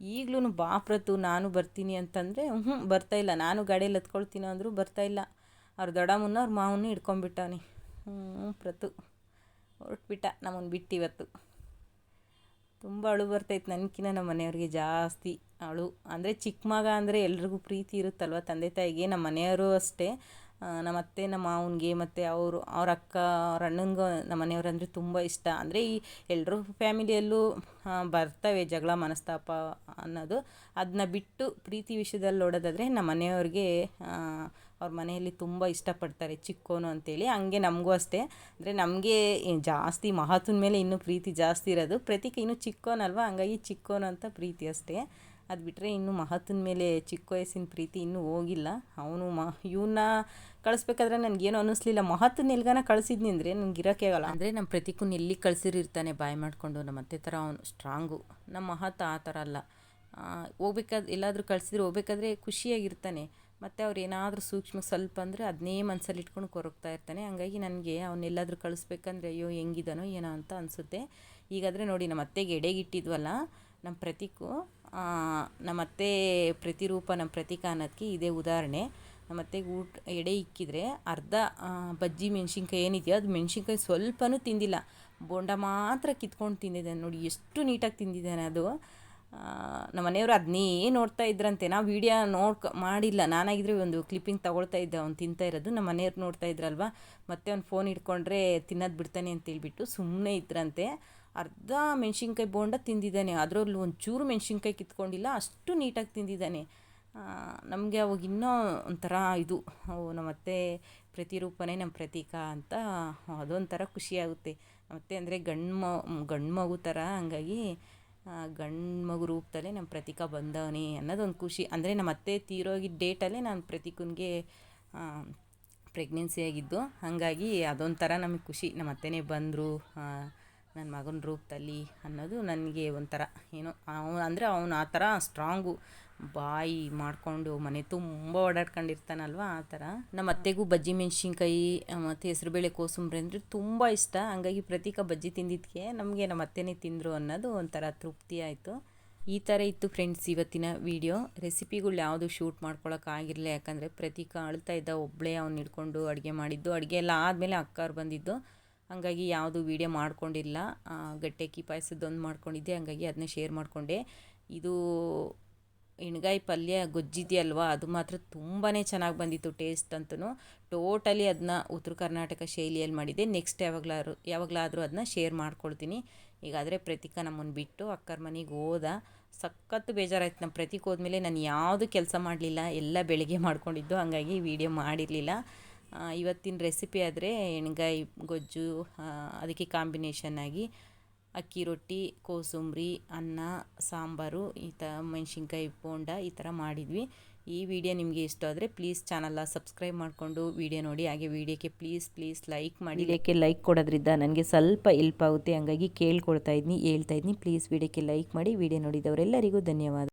Speaker 1: ಈಗಲೂ ಬಾಪ್ರತು ನಾನು ಬರ್ತೀನಿ ಅಂತಂದರೆ ಹ್ಞೂ ಬರ್ತಾಯಿಲ್ಲ ನಾನು ಗಾಡಿಯಲ್ಲಿ ಹತ್ಕೊಳ್ತೀನೋ ಅಂದರೂ ಬರ್ತಾಯಿಲ್ಲ ಅವ್ರ ದೊಡ್ಡಮ್ಮನ ಅವ್ರ ಮಾವನ್ನ ಹಿಡ್ಕೊಂಬಿಟ್ಟವನಿ ಹ್ಞೂ ಪ್ರತು. ಹೊರಟ್ಬಿಟ್ಟ ನಮ್ಮನ್ನು ಬಿಟ್ಟಿವತ್ತು ತುಂಬ ಅಳು ಬರ್ತೈತೆ ನನಗಿನ್ನ ನಮ್ಮ ಮನೆಯವ್ರಿಗೆ ಜಾಸ್ತಿ ಅಳು. ಅಂದರೆ ಚಿಕ್ಕ ಮಗ ಅಂದರೆ ಎಲ್ರಿಗೂ ಪ್ರೀತಿ ಇರುತ್ತಲ್ವ? ತಂದೆ ತಾಯಿಗೆ. ನಮ್ಮ ಮನೆಯವರು ಅಷ್ಟೇ. ನಮ್ಮ ಅತ್ತೆ ನಮ್ಮ ಮಾವನಿಗೆ ಮತ್ತು ಅವರು, ಅವ್ರ ಅಕ್ಕ, ಅವ್ರ ಅಣ್ಣನಿಗೂ ನಮ್ಮ ಮನೆಯವರಂದರೆ ತುಂಬ ಇಷ್ಟ. ಅಂದರೆ ಈ ಎಲ್ಲರೂ ಫ್ಯಾಮಿಲಿಯಲ್ಲೂ ಬರ್ತವೆ ಜಗಳ, ಮನಸ್ತಾಪ ಅನ್ನೋದು. ಅದನ್ನ ಬಿಟ್ಟು ಪ್ರೀತಿ ವಿಷಯದಲ್ಲಿ ನೋಡೋದಾದರೆ ನಮ್ಮ ಮನೆಯವ್ರಿಗೆ ಅವ್ರ ಮನೆಯಲ್ಲಿ ತುಂಬ ಇಷ್ಟಪಡ್ತಾರೆ ಚಿಕ್ಕೋನು ಅಂತೇಳಿ. ಹಂಗೆ ನಮಗೂ ಅಷ್ಟೇ. ಅಂದರೆ ನಮಗೆ ಜಾಸ್ತಿ ಮಹತ್ವದ ಮೇಲೆ ಇನ್ನೂ ಪ್ರೀತಿ ಜಾಸ್ತಿ ಇರೋದು. ಪ್ರತೀಕ ಇನ್ನೂ ಚಿಕ್ಕೋನಲ್ವ? ಹಂಗಾಗಿ ಚಿಕ್ಕೋನು ಅಂತ ಪ್ರೀತಿ ಅಷ್ಟೇ. ಅದು ಬಿಟ್ಟರೆ ಇನ್ನು ಮಹತ್ವದ ಮೇಲೆ ಚಿಕ್ಕ ವಯಸ್ಸಿನ ಪ್ರೀತಿ ಇನ್ನೂ ಹೋಗಿಲ್ಲ. ಅವನು ಮ, ಇವನ್ನ ಕಳಿಸ್ಬೇಕಾದ್ರೆ ನನಗೇನು ಅನಿಸ್ಲಿಲ್ಲ ಮಹತ್ವ ನಿಲ್ಗಾನ ಕಳಿಸಿದ್ನಿ ಅಂದರೆ ನನಗೆ ಇರೋಕ್ಕಾಗಲ್ಲ ಅಂದರೆ ನಮ್ಮ ಪ್ರತೀಕನ್ ಎಲ್ಲಿ ಕಳಿಸಿರಿರ್ತಾನೆ ಬಾಯ್ ಮಾಡಿಕೊಂಡು ನಮ್ಮ ಅತ್ತೆ ಥರ ಅವನು ಸ್ಟ್ರಾಂಗು ನಮ್ಮ ಮಹತ್ ಆ ಥರ ಅಲ್ಲ. ಹೋಗ್ಬೇಕಾದ್, ಎಲ್ಲಾದರೂ ಕಳಿಸಿದ್ರೆ ಹೋಗ್ಬೇಕಾದ್ರೆ ಖುಷಿಯಾಗಿರ್ತಾನೆ. ಮತ್ತು ಅವ್ರು ಏನಾದರೂ ಸೂಕ್ಷ್ಮ ಸ್ವಲ್ಪ ಅಂದರೆ ಅದನ್ನೇ ಮನಸ್ಸಲ್ಲಿ ಇಟ್ಕೊಂಡು ಕೊರಗ್ತಾ ಇರ್ತಾನೆ. ಹಂಗಾಗಿ ನನಗೆ ಅವನ್ನೆಲ್ಲಾದರೂ ಕಳಿಸ್ಬೇಕಂದ್ರೆ ಅಯ್ಯೋ ಹೆಂಗಿದಾನೋ ಏನೋ ಅಂತ ಅನಿಸುತ್ತೆ. ಈಗಾದರೆ ನೋಡಿ ನಮ್ಮ ಅತ್ತೆಗೆ ಎಡೆಗಿಟ್ಟಿದ್ವಲ್ಲ ನಮ್ಮ ಪ್ರತೀಕು ನಮ್ಮ ಅತ್ತೆ ಪ್ರತಿರೂಪ ನಮ್ಮ ಪ್ರತೀಕ ಅನ್ನೋದಕ್ಕೆ ಇದೇ ಉದಾಹರಣೆ. ಅತ್ತೆಗೆ ಊಟ, ಎಡೆ ಇಕ್ಕಿದ್ರೆ ಅರ್ಧ ಬಜ್ಜಿ ಮೆಣಸಿನ್ಕಾಯಿ ಏನಿದೆಯೋ ಅದು ಮೆಣಸಿನ್ಕಾಯಿ ಸ್ವಲ್ಪನೂ ತಿಂದಿಲ್ಲ. ಬೋಂಡ ಮಾತ್ರ ಕಿತ್ಕೊಂಡು ತಿಂದಿದ್ದಾನೆ ನೋಡಿ, ಎಷ್ಟು ನೀಟಾಗಿ ತಿಂದಿದ್ದಾನೆ ಅದು. ನಮ್ಮ ಮನೆಯವರು ಅದನ್ನೇ ನೋಡ್ತಾ ಇದ್ರಂತೆ. ನಾವು ವೀಡಿಯೋ ನೋಡ್ಕ, ಮಾಡಿಲ್ಲ. ನಾನಾಗಿದ್ರೆ ಒಂದು ಕ್ಲಿಪ್ಪಿಂಗ್ ತಗೊಳ್ತಾ ಇದ್ದೆ, ಅವ್ನು ತಿಂತಾ ಇರೋದು. ನಮ್ಮ ಮನೆಯವ್ರು ನೋಡ್ತಾ ಇದ್ರಲ್ವ? ಮತ್ತೆ ಅವ್ನು ಫೋನ್ ಹಿಡ್ಕೊಂಡ್ರೆ ತಿನ್ನೋದು ಬಿಡ್ತಾನೆ ಅಂತೇಳ್ಬಿಟ್ಟು ಸುಮ್ಮನೆ ಇದ್ರಂತೆ. ಅರ್ಧ ಮೆಣಸಿನ್ಕಾಯಿ ಬೋಂಡ ತಿಂದಿದ್ದಾನೆ. ಅದರಲ್ಲೂ ಒಂಚೂರು ಮೆಣಸಿನ್ಕಾಯಿ ಕಿತ್ಕೊಂಡಿಲ್ಲ, ಅಷ್ಟು ನೀಟಾಗಿ ತಿಂದಿದ್ದಾನೆ. ನಮಗೆ ಅವಾಗ ಇನ್ನೂ ಒಂಥರ ಇದು ನಮ್ಮ ಅತ್ತೆ ಪ್ರತಿರೂಪನೇ ನಮ್ಮ ಪ್ರತೀಕ ಅಂತ ಅದೊಂಥರ ಖುಷಿಯಾಗುತ್ತೆ ಮತ್ತೆ ಅಂದರೆ ಗಂಡು ಮ, ಗಂಡು ಮಗು ಥರ, ಹಂಗಾಗಿ ಗಂಡು ಮಗು ರೂಪದಲ್ಲೇ ನಮ್ಮ ಪ್ರತೀಕ ಬಂದವನೇ ಅನ್ನೋದೊಂದು ಖುಷಿ. ಅಂದರೆ ನಮ್ಮ ಅತ್ತೆ ತೀರೋಗಿದ್ದ ಡೇಟಲ್ಲೇ ನಾನು ಪ್ರತೀಕನಿಗೆ ಪ್ರೆಗ್ನೆನ್ಸಿ ಆಗಿದ್ದು. ಹಾಗಾಗಿ ಅದೊಂಥರ ನಮಗೆ ಖುಷಿ. ನಮ್ಮ ಅತ್ತೆನೇ ಬಂದರು ನನ್ನ ಮಗನ ರೂಪದಲ್ಲಿ ಅನ್ನೋದು ನನಗೆ ಒಂಥರ, ಏನೋ ಅವನು ಅಂದರೆ ಅವನು ಆ ಥರ ಸ್ಟ್ರಾಂಗು ಬಾಯಿ ಮಾಡಿಕೊಂಡು ಮನೆ ತುಂಬ ಓಡಾಡ್ಕೊಂಡಿರ್ತಾನಲ್ವ ಆ ಥರ. ನಮ್ಮ ಅತ್ತೆಗೂ ಬಜ್ಜಿ ಮೆಣಸಿನ್ಕಾಯಿ ಮತ್ತು ಹೆಸರುಬೇಳೆ ಕೋಸಂಬರಿ ಅಂದರೆ ತುಂಬ ಇಷ್ಟ. ಹಂಗಾಗಿ ಪ್ರತೀಕ ಬಜ್ಜಿ ತಿಂದಿದ್ದಕ್ಕೆ ನಮಗೆ ನಮ್ಮ ಅತ್ತೆನೇ ತಿಂದರು ಅನ್ನೋದು ಒಂಥರ ತೃಪ್ತಿ ಆಯಿತು. ಈ ಥರ ಇತ್ತು ಫ್ರೆಂಡ್ಸ್ ಇವತ್ತಿನ ವಿಡಿಯೋ. ರೆಸಿಪಿಗಳು ಯಾವುದು ಶೂಟ್ ಮಾಡ್ಕೊಳಕ್ಕಾಗಿರಲಿಲ್ಲ ಯಾಕಂದರೆ ಪ್ರತೀಕ ಅಳ್ತಾ ಇದ್ದ ಒಬ್ಬಳೇ ಅವ್ನು ಹಿಡ್ಕೊಂಡು ಅಡುಗೆ ಮಾಡಿದ್ದು. ಅಡುಗೆ ಎಲ್ಲ ಆದಮೇಲೆ ಅಕ್ಕಾರು ಬಂದಿದ್ದು. ಹಾಗಾಗಿ ಯಾವುದು ವೀಡಿಯೋ ಮಾಡ್ಕೊಂಡಿಲ್ಲ. ಗಟ್ಟೆಕ್ಕಿ ಪಾಯಸದ್ದೊಂದು ಮಾಡ್ಕೊಂಡಿದ್ದೆ. ಹಾಗಾಗಿ ಅದನ್ನ ಶೇರ್ ಮಾಡಿಕೊಂಡೆ. ಇದು ಎಣ್ಗಾಯಿ ಪಲ್ಯ ಗೊಜ್ಜಿದೆಯಲ್ವಾ? ಅದು ಮಾತ್ರ ತುಂಬಾ ಚೆನ್ನಾಗಿ ಬಂದಿತ್ತು ಟೇಸ್ಟ್ ಅಂತೂ ಟೋಟಲಿ ಅದನ್ನ ಉತ್ತರ ಕರ್ನಾಟಕ ಶೈಲಿಯಲ್ಲಿ ಮಾಡಿದ್ದೆ. ನೆಕ್ಸ್ಟ್ ಯಾವಾಗಲಾದ್ರು ಯಾವಾಗಲಾದರೂ ಅದನ್ನ ಶೇರ್ ಮಾಡ್ಕೊಳ್ತೀನಿ. ಈಗಾದರೆ ಪ್ರತೀಕ ನಮ್ಮನ್ನು ಬಿಟ್ಟು ಅಕ್ಕರ ಮನೆಗೆ ಹೋದ ಸಖತ್ತು ಬೇಜಾರಾಯ್ತು. ನಮ್ಮ ಪ್ರತೀಕ್ ಹೋದ್ಮೇಲೆ ನಾನು ಯಾವುದು ಕೆಲಸ ಮಾಡಲಿಲ್ಲ. ಎಲ್ಲ ಬೆಳಗ್ಗೆ ಮಾಡ್ಕೊಂಡಿದ್ದು. ಹಂಗಾಗಿ ವೀಡಿಯೋ ಮಾಡಿರಲಿಲ್ಲ. ಇವತ್ತಿನ ರೆಸಿಪಿ ಆದರೆ ಎಣ್ಗಾಯಿ, ಗೊಜ್ಜು ಅದಕ್ಕೆ ಕಾಂಬಿನೇಷನ್ ಆಗಿ ಅಕ್ಕಿ ರೊಟ್ಟಿ, ಕೋಸಂಬರಿ, ಅನ್ನ, ಸಾಂಬಾರು, ಈ ಥರ ಮೆಣಸಿನ್ಕಾಯಿ ಬೋಂಡ ಈ ಥರ ಮಾಡಿದ್ವಿ. ಈ ವಿಡಿಯೋ ನಿಮಗೆ ಇಷ್ಟ ಆದರೆ ಪ್ಲೀಸ್ ಚಾನಲ್ನ ಸಬ್ಸ್ಕ್ರೈಬ್ ಮಾಡಿಕೊಂಡು ವಿಡಿಯೋ ನೋಡಿ, ಹಾಗೆ ವಿಡಿಯೋಕ್ಕೆ ಪ್ಲೀಸ್ ಪ್ಲೀಸ್ ಲೈಕ್ ಮಾಡಿ.
Speaker 2: ವಿಡಿಯೋಕ್ಕೆ ಲೈಕ್ ಕೊಡೋದ್ರಿಂದ ನನಗೆ ಸ್ವಲ್ಪ ಹೆಲ್ಪ್ ಆಗುತ್ತೆ, ಹಂಗಾಗಿ ಕೇಳ್ಕೊಳ್ತಾ ಇದ್ದೀನಿ ಹೇಳ್ತಾ ಇದ್ದೀನಿ ಪ್ಲೀಸ್ ವಿಡಿಯೋಕ್ಕೆ ಲೈಕ್ ಮಾಡಿ, ವಿಡಿಯೋ ನೋಡಿದವರೆಲ್ಲರಿಗೂ ಧನ್ಯವಾದ.